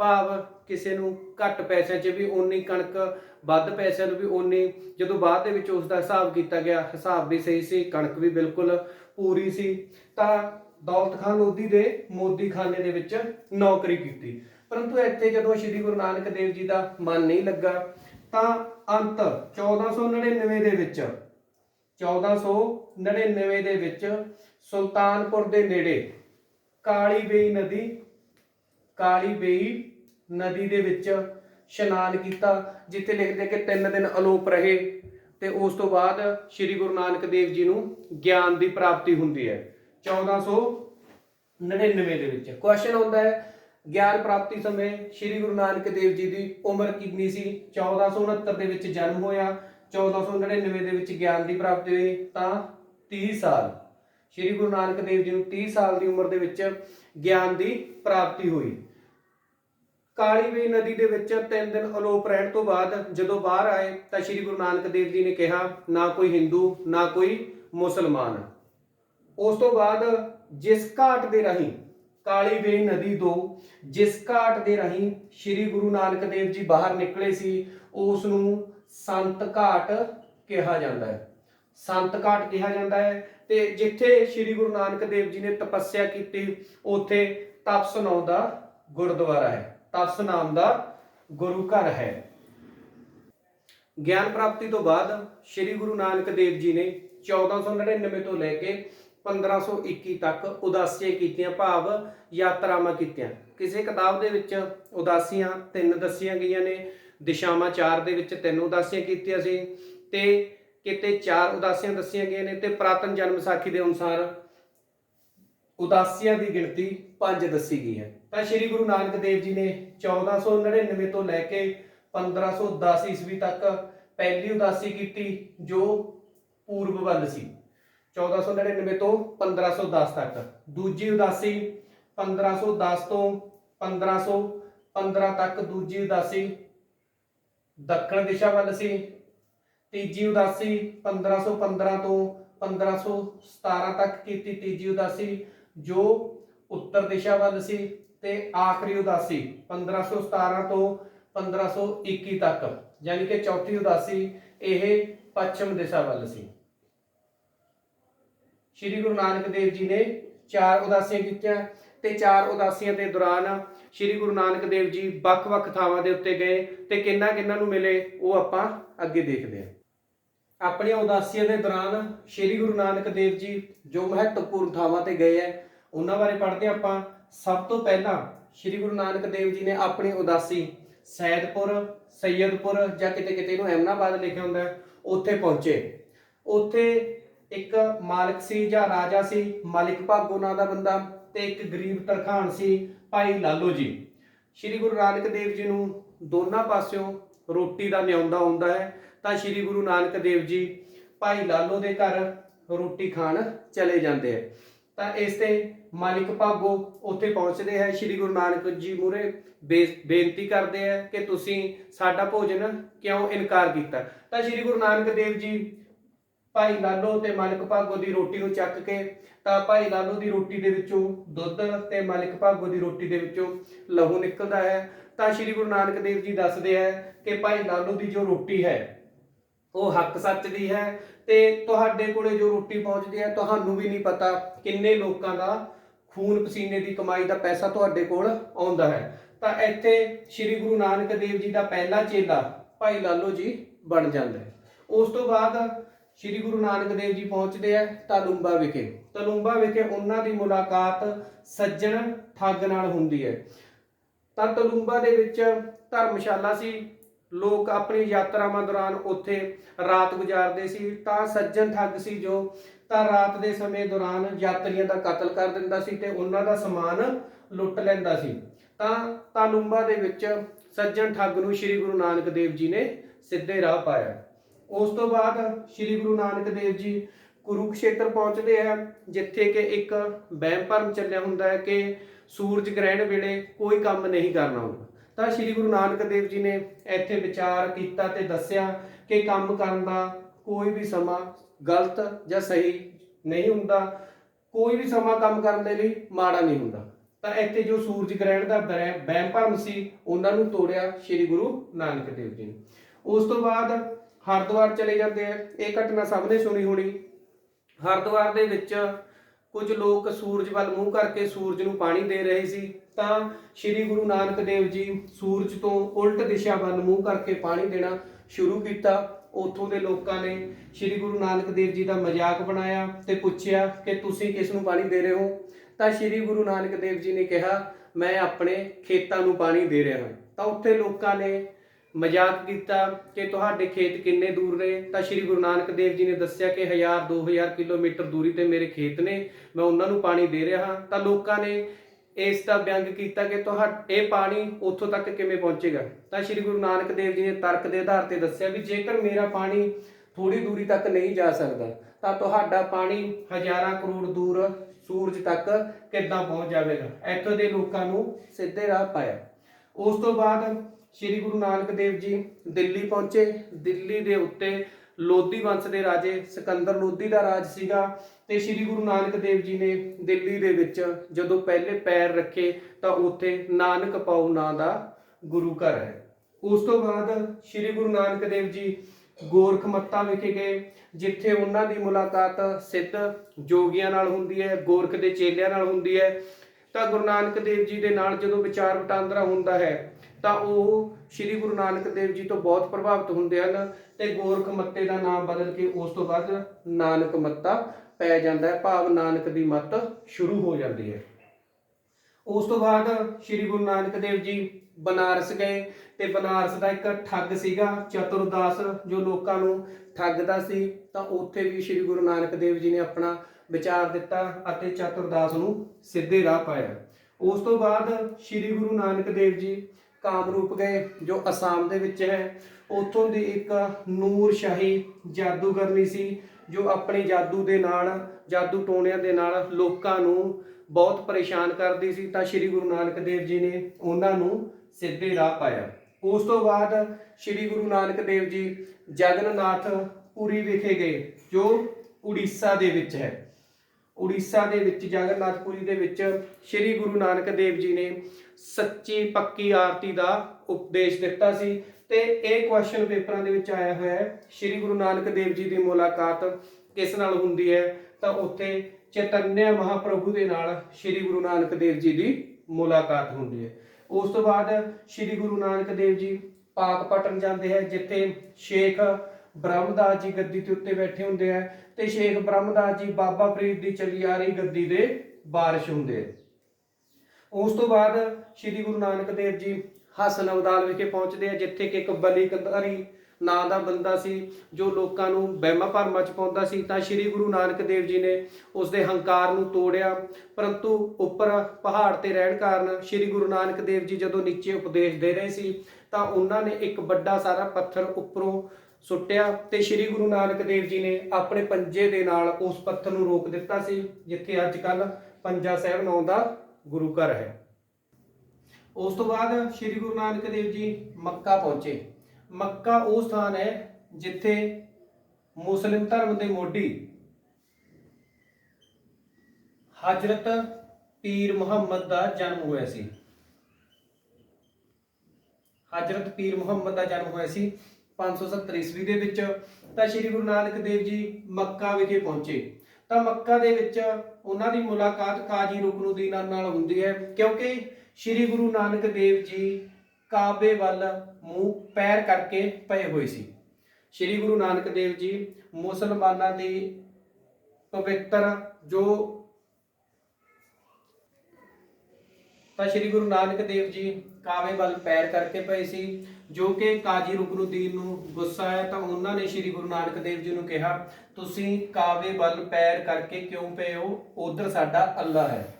[SPEAKER 1] ਭਾਵ ਕਿਸੇ ਨੂੰ ਘੱਟ ਪੈਸਿਆਂ 'ਚ ਵੀ ਓਨੀ ਕਣਕ, ਵੱਧ ਪੈਸਿਆਂ ਨੂੰ ਵੀ ਓਨੀ, ਜਦੋਂ ਬਾਅਦ ਦੇ ਵਿੱਚ ਉਸ ਦਾ ਹਿਸਾਬ ਕੀਤਾ ਗਿਆ, ਹਿਸਾਬ ਵੀ ਸਹੀ ਸੀ, ਕਣਕ ਵੀ ਬਿਲਕੁਲ ਪੂਰੀ ਸੀ, ਤਾਂ ਦੌਲਤ ਖਾਨ ਲੋਧੀ ਦੇ ਮੋਦੀ ਖਾਨੇ ਦੇ ਵਿੱਚ ਨੌਕਰੀ ਕੀਤੀ। ਪਰੰਤੂ ਇੱਥੇ ਜਦੋਂ ਸ੍ਰੀ ਗੁਰੂ ਨਾਨਕ ਦੇਵ ਜੀ ਦਾ ਮਨ ਨਹੀਂ ਲੱਗਾ, ਤਾਂ ਅੰਤ 1499 ਦੇ ਵਿੱਚ 1499 ਦੇ ਵਿੱਚ ਸੁਲਤਾਨਪੁਰ ਦੇ ਨੇੜੇ, ਕਾਲੀ ਬੇਈ ਨਦੀ, ਕਾਲੀ ਬੇਈ ਨਦੀ ਦੇ ਵਿੱਚ ਇਸ਼ਨਾਨ ਕੀਤਾ, ਜਿੱਥੇ ਲਿਖਦੇ ਕਿ ਤਿੰਨ ਦਿਨ ਅਲੋਪ ਰਹੇ ਤੇ ਉਸ ਤੋਂ ਬਾਅਦ ਸ੍ਰੀ ਗੁਰੂ ਨਾਨਕ ਦੇਵ ਜੀ ਨੂੰ ਗਿਆਨ ਦੀ ਪ੍ਰਾਪਤੀ ਹੁੰਦੀ ਹੈ। 1499 ਦੇ ਵਿੱਚ ਕੁਐਸਚਨ ਆਉਂਦਾ ਹੈ, ਗਿਆਨ ਪ੍ਰਾਪਤੀ ਸਮੇਂ ਸ੍ਰੀ ਗੁਰੂ ਨਾਨਕ ਦੇਵ ਜੀ ਦੀ ਉਮਰ ਕਿੰਨੀ ਸੀ? 1469 ਦੇ ਵਿੱਚ ਜਨਮ ਹੋਇਆ 1499 ਦੇ ਵਿੱਚ ਗਿਆਨ ਦੀ ਪ੍ਰਾਪਤੀ ਹੋਈ ਤਾਂ 30 ਸਾਲ। ਸ੍ਰੀ ਗੁਰੂ ਨਾਨਕ ਦੇਵ ਜੀ ਨੂੰ 30 ਸਾਲ ਦੀ ਉਮਰ ਦੇ ਵਿੱਚ ਗਿਆਨ ਦੀ ਪ੍ਰਾਪਤੀ ਹੋਈ। ਕਾਲੀ ਨਦੀ ਦੇ ਵਿੱਚ ਤਿੰਨ ਦਿਨ ਅਲੋਪ ਰਹਿਣ ਤੋਂ ਬਾਅਦ ਜਦੋਂ ਬਾਹਰ ਆਏ ਤਾਂ ਸ੍ਰੀ ਗੁਰੂ ਨਾਨਕ ਦੇਵ ਜੀ ਨੇ ਕਿਹਾ, ਨਾ ਕੋਈ ਹਿੰਦੂ, ਨਾ ਕੋਈ ਮੁਸਲਮਾਨ। ਉਸ ਤੋਂ ਬਾਅਦ ਜਿਸ ਘਾਟ ਦੇ ਰਾਹੀਂ ਕਾਲੀ ਨਦੀ ਤੋਂ ਜਿਸ ਘਾਟ ਦੇ ਰਾਹੀਂ ਸ੍ਰੀ ਗੁਰੂ ਨਾਨਕ ਦੇਵ ਜੀ ਬਾਹਰ ਨਿਕਲੇ ਸੀ, ਉਸ ਨੂੰ ਸੰਤ ਘਾਟ ਕਿਹਾ ਜਾਂਦਾ ਹੈ। ਸੰਤ ਘਾਟ ਕਿਹਾ ਜਾਂਦਾ ਹੈ ਤੇ ਜਿੱਥੇ ਸ੍ਰੀ ਗੁਰੂ ਨਾਨਕ ਦੇਵ ਜੀ ਨੇ ਤਪੱਸਿਆ ਕੀਤੀ, ਉੱਥੇ ਤਪਸ ਨਾਮ ਦਾ ਗੁਰਦੁਆਰਾ ਹੈ। ਤਪਸ ਨਾਮ ਦਾ ਗੁਰੂ ਘਰ ਹੈ। ਗਿਆਨ ਪ੍ਰਾਪਤੀ ਤੋਂ ਬਾਅਦ ਸ੍ਰੀ ਗੁਰੂ ਨਾਨਕ ਦੇਵ ਜੀ ਨੇ 1499 ਤੋਂ ਲੈ ਕੇ 1521 ਤੱਕ ਉਦਾਸੀਆਂ ਕੀਤੀਆਂ, ਭਾਵ ਯਾਤਰਾਵਾਂ ਕੀਤੀਆਂ। ਕਿਸੇ ਕਿਤਾਬ ਦੇ ਵਿੱਚ ਉਦਾਸੀਆਂ ਤਿੰਨ ਦੱਸੀਆਂ ਗਈਆਂ ਨੇ, ਦਿਸ਼ਾਵਾਂ ਚਾਰ ਦੇ ਵਿੱਚ ਤਿੰਨ ਉਦਾਸੀਆਂ ਕੀਤੀਆਂ ਸੀ ਤੇ ਕਿਤੇ ਚਾਰ ਉਦਾਸੀਆਂ ਦੱਸੀਆਂ ਗਈਆਂ ਨੇ ਤੇ ਪ੍ਰਾਤਨ ਜਨਮ ਸਾਖੀ ਦੇ ਅਨੁਸਾਰ ਉਦਾਸੀਆਂ ਦੀ ਗਿਣਤੀ 5 ਦੱਸੀ ਗਈ ਹੈ। ਤਾਂ ਸ੍ਰੀ ਗੁਰੂ ਨਾਨਕ ਦੇਵ ਜੀ ਨੇ 1499 ਤੋਂ ਲੈ ਕੇ 1510 ਈਸਵੀ ਤੱਕ ਪਹਿਲੀ ਉਦਾਸੀ ਕੀਤੀ ਜੋ ਪੂਰਬ ਵੱਲ ਸੀ। 1499 ਤੋਂ 1510 ਤੱਕ। ਦੂਜੀ ਉਦਾਸੀ 1510 ਤੋਂ 1515 ਤੱਕ। ਦੂਜੀ ਉਦਾਸੀ ਦੱਖਣ ਦਿਸ਼ਾ ਵੱਲ ਸੀ। ਤੀਜੀ ਉਦਾਸੀ 1515 ਤੋਂ 1517 ਤੱਕ ਕੀਤੀ ਤੀਜੀ ਉਦਾਸੀ, ਜੋ ਉੱਤਰ ਦਿਸ਼ਾ ਵੱਲ ਸੀ ਤੇ ਆਖਰੀ ਉਦਾਸੀ 1517 ਤੋਂ 1521 ਤੱਕ। ਯਾਨੀ ਕਿ ਚੌਥੀ ਉਦਾਸੀ ਇਹ ਪੱਛਮ ਦਿਸ਼ਾ ਵੱਲ ਸੀ। ਸ਼੍ਰੀ ਗੁਰੂ ਨਾਨਕ ਦੇਵ ਜੀ ਨੇ ਚਾਰ ਉਦਾਸੀਆਂ ਕੀਤੀਆਂ ਤੇ ਚਾਰ ਉਦਾਸੀਆਂ ਦੇ ਦੌਰਾਨ ਸ਼੍ਰੀ ਗੁਰੂ ਨਾਨਕ ਦੇਵ ਜੀ ਵੱਖ-ਵੱਖ ਥਾਵਾਂ ਦੇ ਉੱਤੇ ਗਏ ਤੇ ਕਿੰਨਾ ਕਿੰਨਾ ਨੂੰ ਮਿਲੇ ਉਹ ਆਪਾਂ ਅੱਗੇ ਦੇਖਦੇ ਹਾਂ। ਆਪਣੀਆਂ ਉਦਾਸੀਆਂ ਦੇ ਦੌਰਾਨ ਸ਼੍ਰੀ ਗੁਰੂ ਨਾਨਕ ਦੇਵ ਜੀ ਜੋ ਮਹੱਤਵਪੂਰਨ ਥਾਵਾਂ ਤੇ ਗਏ ਹੈ, ਉਹਨਾਂ ਬਾਰੇ ਪੜ੍ਹਦੇ ਹਾਂ ਆਪਾਂ। ਸਭ ਤੋਂ ਪਹਿਲਾਂ ਸ਼੍ਰੀ ਗੁਰੂ ਨਾਨਕ ਦੇਵ ਜੀ ਨੇ ਆਪਣੀ ਉਦਾਸੀ ਸੈਦਪੁਰ, ਸੈਯਦਪੁਰ ਜਾਂ ਕਿਤੇ ਕਿਤੇ ਇਹਨੂੰ ਐਮਨਾਬਾਦ ਲਿਖਿਆ ਹੁੰਦਾ ਉੱਥੇ ਪਹੁੰਚੇ। ਉੱਥੇ ਇੱਕ ਮਾਲਕ ਸੀ ਜਾਂ ਰਾਜਾ ਸੀ, ਮਾਲਿਕ ਭਾਗੋ ਨਾਂ ਦਾ ਬੰਦਾ ਤੇ ਇੱਕ ਗਰੀਬ ਤਰਖਾਨ ਸੀ, ਭਾਈ ਲਾਲੋ ਜੀ। ਸ਼੍ਰੀ ਗੁਰੂ ਨਾਨਕ ਦੇਵ ਜੀ ਨੂੰ ਦੋਨਾਂ ਪਾਸਿਓਂ ਰੋਟੀ ਦਾ ਨਿਆਉਂਦਾ ਹੁੰਦਾ ਹੈ ਤਾਂ ਸ਼੍ਰੀ ਗੁਰੂ ਨਾਨਕ ਦੇਵ ਜੀ ਭਾਈ ਲਾਲੋ ਦੇ ਘਰ ਰੋਟੀ ਖਾਣ ਚਲੇ ਜਾਂਦੇ ਹੈ ਤਾਂ ਇਸ ਤੇ ਮਾਲਿਕ ਭਾਗੋ ਉੱਥੇ ਪਹੁੰਚਦੇ ਹੈ ਸ਼੍ਰੀ ਗੁਰੂ ਨਾਨਕ ਜੀ ਮੂਰੇ ਬੇਨਤੀ ਕਰਦੇ ਹੈ ਕਿ ਤੁਸੀਂ ਸਾਡਾ ਭੋਜਨ ਕਿਉਂ ਇਨਕਾਰ ਕੀਤਾ? ਤਾਂ ਸ਼੍ਰੀ ਗੁਰੂ ਨਾਨਕ ਦੇਵ ਜੀ ਭਾਈ ਲਾਲੋ ਤੇ ਮਾਲਕ ਭਾਗੋ ਦੀ ਰੋਟੀ ਨੂੰ ਚੱਕ ਕੇ ਤਾਂ ਭਾਈ ਲਾਲੋ ਦੀ ਰੋਟੀ ਦੇ ਵਿੱਚੋਂ ਦੁੱਧ ਤੇ ਮਾਲਕ ਭਾਗੋ ਦੀ ਰੋਟੀ ਦੇ ਵਿੱਚੋਂ ਲਹੂ ਨਿਕਲਦਾ ਹੈ। ਤਾਂ ਸ੍ਰੀ ਗੁਰੂ ਨਾਨਕ ਦੇਵ ਜੀ ਦੱਸਦੇ ਹੈ ਕਿ ਭਾਈ ਲਾਲੋ ਦੀ ਜੋ ਰੋਟੀ ਹੈ ਉਹ ਹੱਕ ਸੱਚ ਦੀ ਹੈ ਤੇ ਤੁਹਾਡੇ ਕੋਲੇ ਜੋ ਰੋਟੀ ਪਹੁੰਚਦੀ ਹੈ, ਤੁਹਾਨੂੰ ਵੀ ਨਹੀਂ ਪਤਾ ਕਿੰਨੇ ਲੋਕਾਂ ਦਾ ਖੂਨ ਪਸੀਨੇ ਦੀ ਕਮਾਈ ਦਾ ਪੈਸਾ ਤੁਹਾਡੇ ਕੋਲ ਆਉਂਦਾ ਹੈ। ਤਾਂ ਇੱਥੇ ਸ੍ਰੀ ਗੁਰੂ ਨਾਨਕ ਦੇਵ ਜੀ ਦਾ ਪਹਿਲਾ ਚੇਲਾ ਭਾਈ ਲਾਲੋ ਜੀ ਬਣ ਜਾਂਦਾ ਹੈ। ਉਸ ਤੋਂ ਬਾਅਦ ਸ੍ਰੀ ਗੁਰੂ ਨਾਨਕ ਦੇਵ ਜੀ ਪਹੁੰਚਦੇ ਆ ਤਾਲੁੰਬਾ ਵਿਖੇ। ਤਾਲੁੰਬਾ ਵਿਖੇ ਉਹਨਾਂ ਦੀ ਮੁਲਾਕਾਤ ਸੱਜਣ ਠੱਗ ਨਾਲ ਹੁੰਦੀ ਹੈ। ਤਾਂ ਤਲੂੰਬਾ ਦੇ ਵਿੱਚ ਧਰਮਸ਼ਾਲਾ ਸੀ ਲੋਕ ਆਪਣੀ ਯਾਤਰਾਵਾਂ ਦੌਰਾਨ ਉੱਥੇ ਰਾਤ ਗੁਜ਼ਾਰਦੇ ਸੀ, ਤਾਂ ਸੱਜਣ ਠੱਗ ਸੀ ਜੋ, ਤਾਂ ਰਾਤ ਦੇ ਸਮੇਂ ਦੌਰਾਨ ਯਾਤਰੀਆਂ ਦਾ ਕਤਲ ਕਰ ਦਿੰਦਾ ਸੀ ਤੇ ਉਹਨਾਂ ਦਾ ਸਮਾਨ ਲੁੱਟ ਲੈਂਦਾ ਸੀ। ਤਾਂ ਤਾਲੁੰਬਾ ਦੇ ਵਿੱਚ ਸੱਜਣ ਠੱਗ ਨੂੰ ਸ੍ਰੀ ਗੁਰੂ ਨਾਨਕ ਦੇਵ ਜੀ ਨੇ ਸਿੱਧੇ ਰਾਹ ਪਾਇਆ। ਉਸ ਤੋਂ ਬਾਅਦ ਸ੍ਰੀ ਗੁਰੂ ਨਾਨਕ ਦੇਵ ਜੀ ਕੁਰੂਕਸ਼ੇਤਰ ਪਹੁੰਚਦੇ ਆ ਜਿੱਥੇ ਕਿ ਇੱਕ ਵਹਿਮ ਭਰਮ ਚੱਲਿਆ ਹੁੰਦਾ ਹੈ ਕਿ ਸੂਰਜ ਗ੍ਰਹਿਣ ਵੇਲੇ ਕੋਈ ਕੰਮ ਨਹੀਂ ਕਰਨਾ ਹੁੰਦਾ। ਤਾਂ ਸ੍ਰੀ ਗੁਰੂ ਨਾਨਕ ਦੇਵ ਜੀ ਨੇ ਇੱਥੇ ਵਿਚਾਰ ਕੀਤਾ ਤੇ ਦੱਸਿਆ ਕਿ ਕੰਮ ਕਰਨ ਦਾ ਕੋਈ ਵੀ ਸਮਾਂ ਗਲਤ ਜਾਂ ਸਹੀ ਨਹੀਂ ਹੁੰਦਾ। ਕੋਈ ਵੀ ਸਮਾਂ ਕੰਮ ਕਰਨ ਦੇ ਲਈ ਮਾੜਾ ਨਹੀਂ ਹੁੰਦਾ। ਤਾਂ ਇੱਥੇ ਜੋ ਸੂਰਜ ਗ੍ਰਹਿਣ ਦਾ ਵਹਿ- ਵਹਿਮ ਭਰਮ ਸੀ, ਉਹਨਾਂ ਨੂੰ ਤੋੜਿਆ ਸ੍ਰੀ ਗੁਰੂ ਨਾਨਕ ਦੇਵ ਜੀ ਨੇ। ਉਸ ਤੋਂ ਬਾਅਦ ਹਰਿਦੁਆਰ ਚਲੇ ਜਾਂਦੇ ਆ। ਇਹ ਘਟਨਾ ਸਭ ਨੇ ਸੁਣੀ ਹੋਣੀ। ਹਰਿਦੁਆਰ ਦੇ ਵਿੱਚ ਕੁਝ ਲੋਕ ਸੂਰਜ ਵੱਲ ਮੂੰਹ ਕਰਕੇ ਸੂਰਜ ਨੂੰ ਪਾਣੀ ਦੇ ਰਹੇ ਸੀ, ਤਾਂ ਸ੍ਰੀ ਗੁਰੂ ਨਾਨਕ ਦੇਵ ਜੀ ਸੂਰਜ ਤੋਂ ਉਲਟ ਦਿਸ਼ਾ ਵੱਲ ਮੂੰਹ ਕਰਕੇ ਪਾਣੀ ਦੇਣਾ ਸ਼ੁਰੂ ਕੀਤਾ। ਉੱਥੋਂ ਦੇ ਲੋਕਾਂ ਨੇ ਸ੍ਰੀ ਗੁਰੂ ਨਾਨਕ ਦੇਵ ਜੀ ਦਾ ਮਜ਼ਾਕ ਬਣਾਇਆ ਤੇ ਪੁੱਛਿਆ ਕਿ ਤੁਸੀਂ ਕਿਸ ਨੂੰ ਪਾਣੀ ਦੇ ਰਹੇ ਹੋ? ਤਾਂ ਸ੍ਰੀ ਗੁਰੂ ਨਾਨਕ ਦੇਵ ਜੀ ਨੇ ਕਿਹਾ, ਮੈਂ ਆਪਣੇ ਖੇਤਾਂ ਨੂੰ ਪਾਣੀ ਦੇ ਰਿਹਾ ਹਾਂ। ਤਾਂ ਉੱਥੇ ਲੋਕਾਂ ਨੇ ਮਜ਼ਾਕ ਕੀਤਾ ਕਿ ਤੁਹਾਡੇ ਖੇਤ ਕਿੰਨੇ ਦੂਰ ਨੇ? ਤਾਂ ਸ੍ਰੀ ਗੁਰੂ ਨਾਨਕ ਦੇਵ ਜੀ ਨੇ ਦੱਸਿਆ ਕਿ 1000 2000 ਕਿਲੋਮੀਟਰ ਦੂਰੀ ਤੇ ਮੇਰੇ ਖੇਤ ਨੇ। ਮੈਂ ਉਹਨਾਂ ਨੂੰ ਪਾਣੀ ਦੇ ਰਿਹਾ ਹਾਂ। ਤਾਂ ਲੋਕਾਂ ਨੇ ਇਸ ਦਾ ਵਿਅੰਗ ਕੀਤਾ ਕਿ ਤੁਹਾ ਇਹ ਪਾਣੀ ਉੱਥੋਂ ਤੱਕ ਕਿਵੇਂ ਪਹੁੰਚੇਗਾ? ਤਾਂ ਸ੍ਰੀ ਗੁਰੂ ਨਾਨਕ ਦੇਵ ਜੀ ਨੇ ਤਰਕ ਦੇ ਆਧਾਰ ਤੇ ਦੱਸਿਆ ਵੀ ਜੇਕਰ ਮੇਰਾ ਪਾਣੀ ਥੋੜੀ ਦੂਰੀ ਤੱਕ ਨਹੀਂ ਜਾ ਸਕਦਾ, ਤਾਂ ਤੁਹਾਡਾ ਪਾਣੀ ਹਜ਼ਾਰਾਂ ਕਰੋੜ ਦੂਰ ਸੂਰਜ ਤੱਕ ਕਿੱਦਾਂ ਪਹੁੰਚ ਜਾਵੇਗਾ? ਇੱਥੋਂ ਦੇ ਲੋਕਾਂ ਨੂੰ ਸਿੱਧੇ ਰਾਹ ਪਾਇਆ। ਉਸ ਤੋਂ ਬਾਅਦ ਸ੍ਰੀ ਗੁਰੂ ਨਾਨਕ ਦੇਵ ਜੀ ਦਿੱਲੀ ਪਹੁੰਚੇ, ਦਿੱਲੀ ਦੇ ਉੱਤੇ ਲੋਧੀ ਵੰਸ਼ ਦੇ ਰਾਜੇ ਸਿਕੰਦਰ ਲੋਧੀ ਦਾ ਰਾਜ ਸੀਗਾ ਤੇ ਸ੍ਰੀ ਗੁਰੂ ਨਾਨਕ ਦੇਵ ਜੀ ਨੇ ਦਿੱਲੀ ਦੇ ਵਿੱਚ ਜਦੋਂ ਪਹਿਲੇ ਪੈਰ ਰੱਖੇ ਤਾਂ ਉੱਥੇ ਨਾਨਕ ਪਾਉ ਨਾਂ ਦਾ ਗੁਰੂ ਘਰ ਹੈ। ਉਸ ਤੋਂ ਬਾਅਦ ਸ੍ਰੀ ਗੁਰੂ ਨਾਨਕ ਦੇਵ ਜੀ ਗੋਰਖਮੱਤਾ ਵਿਖੇ ਗਏ, ਜਿੱਥੇ ਉਹਨਾਂ ਦੀ ਮੁਲਾਕਾਤ ਸਿੱਧ ਜੋਗੀਆਂ ਨਾਲ ਹੁੰਦੀ ਹੈ, ਗੋਰਖ ਦੇ ਚੇਲਿਆਂ ਨਾਲ ਹੁੰਦੀ ਹੈ। ਤਾਂ ਗੁਰੂ ਨਾਨਕ ਦੇਵ ਜੀ ਦੇ ਨਾਲ ਜਦੋਂ ਵਿਚਾਰ ਵਟਾਂਦਰਾ ਹੁੰਦਾ ਹੈ ਤਾਂ ਉਹ ਸ੍ਰੀ ਗੁਰੂ ਨਾਨਕ ਦੇਵ ਜੀ ਤੋਂ ਬਹੁਤ ਪ੍ਰਭਾਵਿਤ ਹੁੰਦੇ ਹਨ ਤੇ ਗੋਰਖ ਮੱਤੇ ਦਾ ਨਾਮ ਬਦਲ ਕੇ ਉਸ ਤੋਂ ਬਾਅਦ ਨਾਨਕ ਮੱਤਾ ਪੈ ਜਾਂਦਾ ਹੈ, ਭਾਵ ਨਾਨਕ ਦੀ ਮੱਤ ਸ਼ੁਰੂ ਹੋ ਜਾਂਦੀ ਹੈ। ਉਸ ਤੋਂ ਬਾਅਦ ਸ੍ਰੀ ਗੁਰੂ ਨਾਨਕ ਦੇਵ ਜੀ ਬਨਾਰਸ ਗਏ ਤੇ ਬਨਾਰਸ ਦਾ ਇੱਕ ਠੱਗ ਸੀਗਾ ਚਤੁਰਦਾਸ, ਜੋ ਲੋਕਾਂ ਨੂੰ ਠੱਗਦਾ ਸੀ। ਤਾਂ ਉੱਥੇ ਵੀ ਸ੍ਰੀ ਗੁਰੂ ਨਾਨਕ ਦੇਵ ਜੀ ਨੇ ਆਪਣਾ ਵਿਚਾਰ ਦਿੱਤਾ ਅਤੇ ਚਤੁਰਦਾਸ ਨੂੰ ਸਿੱਧੇ ਰਾਹ ਪਾਇਆ। ਉਸ ਤੋਂ ਬਾਅਦ ਸ੍ਰੀ ਗੁਰੂ ਨਾਨਕ ਦੇਵ ਜੀ ਕਾਮਰੂਪ ਗਏ, ਜੋ ਅਸਾਮ ਦੇ ਵਿੱਚ ਹੈ। ਉੱਥੋਂ ਦੀ ਇੱਕ ਨੂਰ ਸ਼ਾਹੀ ਜਾਦੂਗਰਨੀ ਸੀ, ਜੋ ਆਪਣੇ ਜਾਦੂ ਦੇ ਨਾਲ, ਜਾਦੂ ਟੋਣਿਆਂ ਦੇ ਨਾਲ ਲੋਕਾਂ ਨੂੰ ਬਹੁਤ ਪਰੇਸ਼ਾਨ ਕਰਦੀ ਸੀ। ਤਾਂ ਸ੍ਰੀ ਗੁਰੂ ਨਾਨਕ ਦੇਵ ਜੀ ਨੇ ਉਹਨਾਂ ਨੂੰ ਸਿੱਧੇ ਰਾਹ ਪਾਇਆ। ਉਸ ਤੋਂ ਬਾਅਦ ਸ੍ਰੀ ਗੁਰੂ ਨਾਨਕ ਦੇਵ ਜੀ ਜਗਨਨਾਥ ਪੁਰੀ ਵਿਖੇ ਗਏ, ਜੋ ਉੜੀਸਾ ਦੇ ਵਿੱਚ ਹੈ। ਉੜੀਸਾ ਦੇ ਵਿੱਚ ਜਗਨਨਾਥਪੁਰੀ ਦੇ ਵਿੱਚ ਸ੍ਰੀ ਗੁਰੂ ਨਾਨਕ ਦੇਵ ਜੀ ਨੇ ਸੱਚੀ ਪੱਕੀ ਆਰਤੀ ਦਾ ਉਪਦੇਸ਼ ਦਿੱਤਾ ਸੀ ਤੇ ਇਹ ਕੁਐਸਚਨ ਪੇਪਰਾਂ ਦੇ ਵਿੱਚ ਆਇਆ ਹੋਇਆ ਹੈ। ਸ੍ਰੀ ਗੁਰੂ ਨਾਨਕ ਦੇਵ ਜੀ ਦੀ ਮੁਲਾਕਾਤ ਕਿਸ ਨਾਲ ਹੁੰਦੀ ਹੈ? ਤਾਂ ਉੱਥੇ ਚੈਤਨਿਆ ਮਹਾਪ੍ਰਭੂ ਦੇ ਨਾਲ ਸ੍ਰੀ ਗੁਰੂ ਨਾਨਕ ਦੇਵ ਜੀ ਦੀ ਮੁਲਾਕਾਤ ਹੁੰਦੀ ਹੈ। ਉਸ ਤੋਂ ਬਾਅਦ ਸ੍ਰੀ ਗੁਰੂ ਨਾਨਕ ਦੇਵ ਜੀ ਪਾਕ ਪਾਕਪਟਨ ਜਾਂਦੇ ਹੈ, ਜਿੱਥੇ ਸ਼ੇਖ ਬ੍ਰਹਮਦਾਸ ਜੀ ਗੱਦੀ ਦੇ ਉੱਤੇ ਬੈਠੇ ਹੁੰਦੇ ਆ ਤੇ ਸ਼ੇਖ ਬ੍ਰਹਮਦਾਸ ਜੀ ਬਾਬਾ ਫਰੀਦ ਦੀ ਚੱਲੀ ਆ ਰਹੀ ਗੱਦੀ ਦੇ ਬਾਰਿਸ਼ ਹੁੰਦੇ ਉਸ ਤੋਂ ਬਾਅਦ ਸ੍ਰੀ ਗੁਰੂ ਨਾਨਕ ਦੇਵ ਜੀ ਹਸਨ ਅਬਦਾਲ ਵਿਖੇ ਪਹੁੰਚਦੇ ਆ, ਜਿੱਥੇ ਕਿ ਇੱਕ ਬਲੀ ਕੰਧਾਰੀ ਨਾਂ ਦਾ ਬੰਦਾ ਸੀ, ਜੋ ਲੋਕਾਂ ਨੂੰ ਵਹਿਮਾਂ ਭਰਮਾਂ ਚ ਪਾਉਂਦਾ ਸੀ। ਤਾਂ ਸ੍ਰੀ ਗੁਰੂ ਨਾਨਕ ਦੇਵ ਜੀ ਨੇ ਉਸ ਦੇ ਹੰਕਾਰ ਨੂੰ ਤੋੜਿਆ। ਪਰੰਤੂ ਉੱਪਰ ਪਹਾੜ ਤੇ ਰਹਿਣ ਕਾਰਨ ਸ੍ਰੀ ਗੁਰੂ ਨਾਨਕ ਦੇਵ ਜੀ ਜਦੋਂ ਨੀਚੇ ਉਪਦੇਸ਼ ਦੇ ਰਹੇ ਸੀ, ਤਾਂ ਉਹਨਾਂ ਨੇ ਇੱਕ ਵੱਡਾ ਸਾਰਾ ਪੱਥਰ ਉੱਪਰੋਂ ਸੁੱਟਿਆ ਤੇ ਸ੍ਰੀ ਗੁਰੂ ਨਾਨਕ ਦੇਵ ਜੀ ਨੇ ਆਪਣੇ ਪੰਜੇ ਦੇ ਨਾਲ ਉਸ ਪੱਥਰ ਨੂੰ ਰੋਕ ਦਿੱਤਾ ਸੀ, ਜਿੱਥੇ ਅੱਜ ਕੱਲ ਪੰਜਾ ਸਾਹਿਬ ਨਾਂ ਦਾ ਗੁਰੂ ਘਰ ਹੈ। ਉਸ ਤੋਂ ਬਾਅਦ ਸ੍ਰੀ ਗੁਰੂ ਨਾਨਕ ਦੇਵ ਜੀ ਮੱਕਾ ਪਹੁੰਚੇ। ਮੱਕਾ ਉਹ ਸਥਾਨ ਹੈ ਜਿੱਥੇ ਮੁਸਲਿਮ ਧਰਮ ਦੇ ਮੋਢੀ ਹਜ਼ਰਤ ਪੀਰ ਮੁਹੰਮਦ ਦਾ ਜਨਮ ਹੋਇਆ ਸੀ। ਹਜ਼ਰਤ ਪੀਰ ਮੁਹੰਮਦ ਦਾ ਜਨਮ ਹੋਇਆ ਸੀ। 570 ਈਸਵੀ ਦੇ ਵਿੱਚ ਤਾਂ ਸ੍ਰੀ ਗੁਰੂ ਨਾਨਕ ਦੇਵ ਜੀ ਮੱਕਾ ਵਿਖੇ ਪਹੁੰਚੇ। ਤਾਂ ਮੱਕਾ ਦੇ ਵਿੱਚ ਉਹਨਾਂ ਦੀ ਮੁਲਾਕਾਤ ਕਾਜੀ ਰੁਕਨੁਦੀਨ ਨਾਲ ਹੁੰਦੀ ਹੈ ਕਿਉਂਕਿ ਸ੍ਰੀ ਗੁਰੂ ਨਾਨਕ ਦੇਵ ਜੀ ਕਾਬੇ ਵੱਲ ਮੂੰਹ ਪੈਰ ਕਰਕੇ ਪਏ ਹੋਏ ਸੀ। ਸ੍ਰੀ ਗੁਰੂ ਨਾਨਕ ਦੇਵ ਜੀ ਮੁਸਲਮਾਨਾਂ ਦੀ ਪਵਿੱਤਰ ਜੋ ਤਾਂ ਸ੍ਰੀ ਗੁਰੂ ਨਾਨਕ ਦੇਵ ਜੀ ਕਾਵੇ ਵੱਲ ਪੈਰ ਕਰਕੇ ਪਏ ਸੀ। ਜੋ ਕਿ ਕਾਜੀ ਰੁਕਨੁਦੀਨ ਨੂੰ ਗੁੱਸਾ ਆਇਆ ਤਾਂ ਉਹਨਾਂ ਨੇ ਸ੍ਰੀ ਗੁਰੂ ਨਾਨਕ ਦੇਵ ਜੀ ਨੂੰ ਕਿਹਾ, ਤੁਸੀਂ ਕਾਵੇ ਵੱਲ ਪੈਰ ਕਰਕੇ ਕਿਉਂ ਪਏ ਹੋ? ਉਧਰ ਸਾਡਾ ਅੱਲਾ ਹੈ।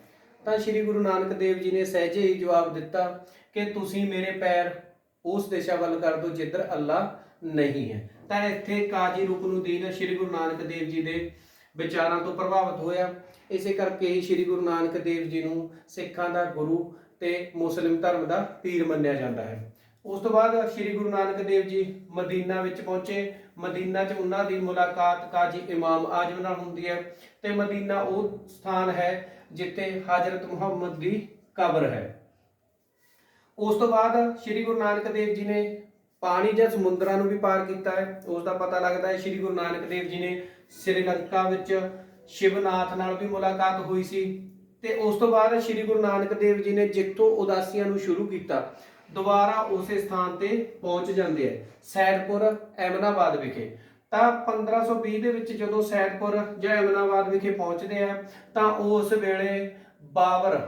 [SPEAKER 1] ਤਾਂ ਸ੍ਰੀ ਗੁਰੂ ਨਾਨਕ ਦੇਵ ਜੀ ਨੇ ਸਹਿਜੇ ਹੀ ਜਵਾਬ ਦਿੱਤਾ ਕਿ ਤੁਸੀਂ ਮੇਰੇ ਪੈਰ ਉਸ ਦਿਸ਼ਾ ਵੱਲ ਕਰ ਦਿਓ ਜਿੱਧਰ ਅੱਲਾ ਨਹੀਂ ਹੈ। ਤਾਂ ਇੱਥੇ ਕਾਜੀ ਰੁਕਨੁਦੀਨ ਸ੍ਰੀ ਗੁਰੂ ਨਾਨਕ ਦੇਵ ਜੀ ਦੇ ਵਿਚਾਰਾਂ ਤੋਂ ਪ੍ਰਭਾਵਿਤ ਹੋਇਆ। ਇਸੇ ਕਰਕੇ ਹੀ ਸ੍ਰੀ ਗੁਰੂ ਨਾਨਕ ਦੇਵ ਜੀ ਨੂੰ ਸਿੱਖਾਂ ਦਾ ਗੁਰੂ ਤੇ ਮੁਸਲਿਮ ਧਰਮ ਦਾ ਪੀਰ ਮੰਨਿਆ ਜਾਂਦਾ ਹੈ। ਉਸ ਤੋਂ ਬਾਅਦ ਸ੍ਰੀ ਗੁਰੂ ਨਾਨਕ ਦੇਵ ਜੀ ਮਦੀਨਾ ਵਿੱਚ ਪਹੁੰਚੇ। ਮਦੀਨਾ 'ਚ ਉਹਨਾਂ ਦੀ ਮੁਲਾਕਾਤ ਕਾਜੀ ਇਮਾਮ ਆਜਮ ਨਾਲ ਹੁੰਦੀ ਹੈ ਤੇ ਮਦੀਨਾ ਉਹ ਸਥਾਨ ਹੈ ਜਿੱਥੇ ਹਜ਼ਰਤ ਮੁਹੰਮਦ ਦੀ ਕਬਰ ਹੈ। ਉਸ ਤੋਂ ਬਾਅਦ ਸ੍ਰੀ ਗੁਰੂ ਨਾਨਕ ਦੇਵ ਜੀ ਨੇ ਪਾਣੀ ਜਾਂ ਸਮੁੰਦਰਾਂ ਨੂੰ ਵੀ ਪਾਰ ਕੀਤਾ ਹੈ। ਉਸ ਦਾ ਪਤਾ ਲੱਗਦਾ ਹੈ ਸ੍ਰੀ ਗੁਰੂ ਨਾਨਕ ਦੇਵ ਜੀ ਨੇ ਸ੍ਰੀਲੰਕਾ ਵਿੱਚ ਸ਼ਿਵਨਾਥ ਨਾਲ ਵੀ ਮੁਲਾਕਾਤ ਹੋਈ ਸੀ ਤੇ ਉਸ ਤੋਂ ਬਾਅਦ ਸ੍ਰੀ ਗੁਰੂ ਨਾਨਕ ਦੇਵ ਜੀ ਨੇ ਜਿੱਥੋਂ ਉਦਾਸੀਆਂ ਨੂੰ ਸ਼ੁਰੂ ਕੀਤਾ ਦੁਬਾਰਾ ਉਸੇ ਸਥਾਨ ਤੇ ਪਹੁੰਚ ਜਾਂਦੇ ਆ, ਸੈਦਪੁਰ ਐਮਨਾਬਾਦ ਵਿਖੇ। ਤਾਂ 1520 ਦੇ ਵਿੱਚ ਜਦੋਂ ਸੈਦਪੁਰ ਜਾਂ ਐਮਨਾਬਾਦ ਵਿਖੇ ਪਹੁੰਚਦੇ ਆ, ਤਾਂ ਉਸ ਵੇਲੇ ਬਾਬਰ,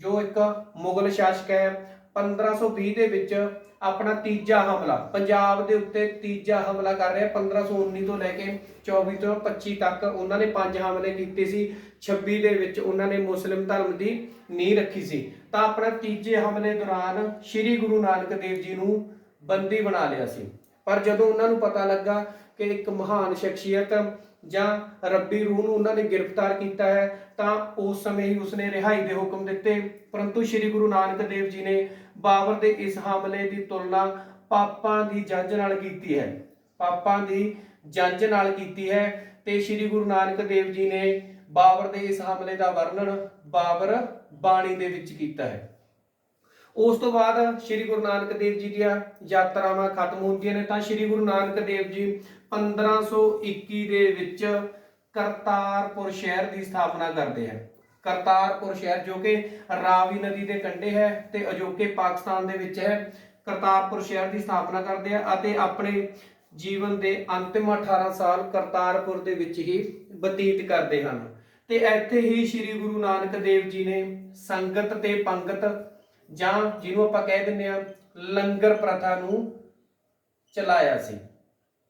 [SPEAKER 1] ਜੋ ਇੱਕ ਮੁਗਲ ਸ਼ਾਸਕ ਹੈ 1520 ਦੇ ਵਿੱਚ ਆਪਣਾ ਤੀਜਾ ਹਮਲਾ, ਪੰਜਾਬ ਦੇ ਉੱਤੇ ਤੀਜਾ ਹਮਲਾ ਕਰ ਰਿਹਾ 1519 ਤੋਂ ਲੈ ਕੇ 24 ਤੋਂ 25 ਤੱਕ ਉਹਨਾਂ ਨੇ ਪੰਜ ਹਮਲੇ ਕੀਤੇ ਸੀ 26 ਦੇ ਵਿੱਚ ਉਹਨਾਂ ਨੇ ਮੁਸਲਿਮ ਧਰਮ ਦੀ ਨੀਂਹ ਰੱਖੀ ਸੀ। ਤਾਂ ਆਪਣਾ ਤੀਜੇ ਹਮਲੇ ਦੌਰਾਨ ਸ੍ਰੀ ਗੁਰੂ ਨਾਨਕ ਦੇਵ ਜੀ ਨੂੰ ਬੰਦੀ ਬਣਾ ਲਿਆ ਸੀ। ਪਰ ਜਦੋਂ ਉਹਨਾਂ ਨੂੰ ਪਤਾ ਲੱਗਾ ਕਿ ਇੱਕ ਮਹਾਨ ਸ਼ਖਸੀਅਤ ਜਾਂ ਰੱਬੀ ਰੂਹ ਨੂੰ ਉਹਨਾਂ ਨੇ ਗ੍ਰਿਫਤਾਰ ਕੀਤਾ ਹੈ, ਤਾਂ ਉਸ ਸਮੇਂ ਹੀ ਉਸਨੇ ਰਿਹਾਈ ਦੇ ਹੁਕਮ ਦਿੱਤੇ। ਪਰੰਤੂ ਸ੍ਰੀ ਗੁਰੂ ਨਾਨਕ ਦੇਵ ਜੀ ਨੇ ਬਾਬਰ ਦੇ ਇਸ ਹਮਲੇ ਦੀ ਤੁਲਨਾ ਪਾਪਾਂ ਦੀ ਜੰਜ ਨਾਲ ਕੀਤੀ ਹੈ। ਪਾਪਾਂ ਦੀ ਜੰਜ ਨਾਲ ਕੀਤੀ ਹੈ ਤੇ ਸ੍ਰੀ ਗੁਰੂ ਨਾਨਕ ਦੇਵ ਜੀ ਨੇ ਬਾਬਰ ਦੇ ਇਸ ਹਮਲੇ ਦਾ ਵਰਣਨ ਬਾਬਰ ਬਾਣੀ ਦੇ ਵਿੱਚ ਕੀਤਾ ਹੈ। ਉਸ ਤੋਂ ਬਾਅਦ ਸ੍ਰੀ ਗੁਰੂ ਨਾਨਕ ਦੇਵ ਜੀ ਦੀਆਂ ਯਾਤਰਾਵਾਂ ਖਤਮ ਹੁੰਦੀਆਂ ਨੇ, ਤਾਂ ਸ੍ਰੀ ਗੁਰੂ ਨਾਨਕ ਦੇਵ ਜੀ 1521 ਦੇ ਵਿੱਚ ਕਰਤਾਰਪੁਰ ਸ਼ਹਿਰ ਦੀ ਸਥਾਪਨਾ ਕਰਦੇ ਹੈ। ਕਰਤਾਰਪੁਰ ਸ਼ਹਿਰ ਜੋ ਕਿ ਰਾਵੀ ਨਦੀ ਦੇ ਕੰਢੇ ਹੈ ਤੇ ਅਜੋਕੇ ਪਾਕਿਸਤਾਨ ਦੇ ਵਿੱਚ ਹੈ। ਕਰਤਾਰਪੁਰ ਸ਼ਹਿਰ ਦੀ ਸਥਾਪਨਾ ਕਰਦੇ ਆ ਅਤੇ ਆਪਣੇ ਜੀਵਨ ਦੇ ਅੰਤਿਮ 18 ਸਾਲ ਕਰਤਾਰਪੁਰ ਦੇ ਵਿੱਚ ਹੀ ਬਤੀਤ ਕਰਦੇ ਹਨ। ਤੇ ਇੱਥੇ ਹੀ ਸ੍ਰੀ ਗੁਰੂ ਨਾਨਕ ਦੇਵ ਜੀ ਨੇ ਸੰਗਤ ਤੇ ਪੰਗਤ ਜਾਂ ਜਿਹਨੂੰ ਆਪਾਂ ਕਹਿ ਦਿੰਦੇ ਆ ਲੰਗਰ ਪ੍ਰਥਾ ਨੂੰ ਚਲਾਇਆ ਸੀ।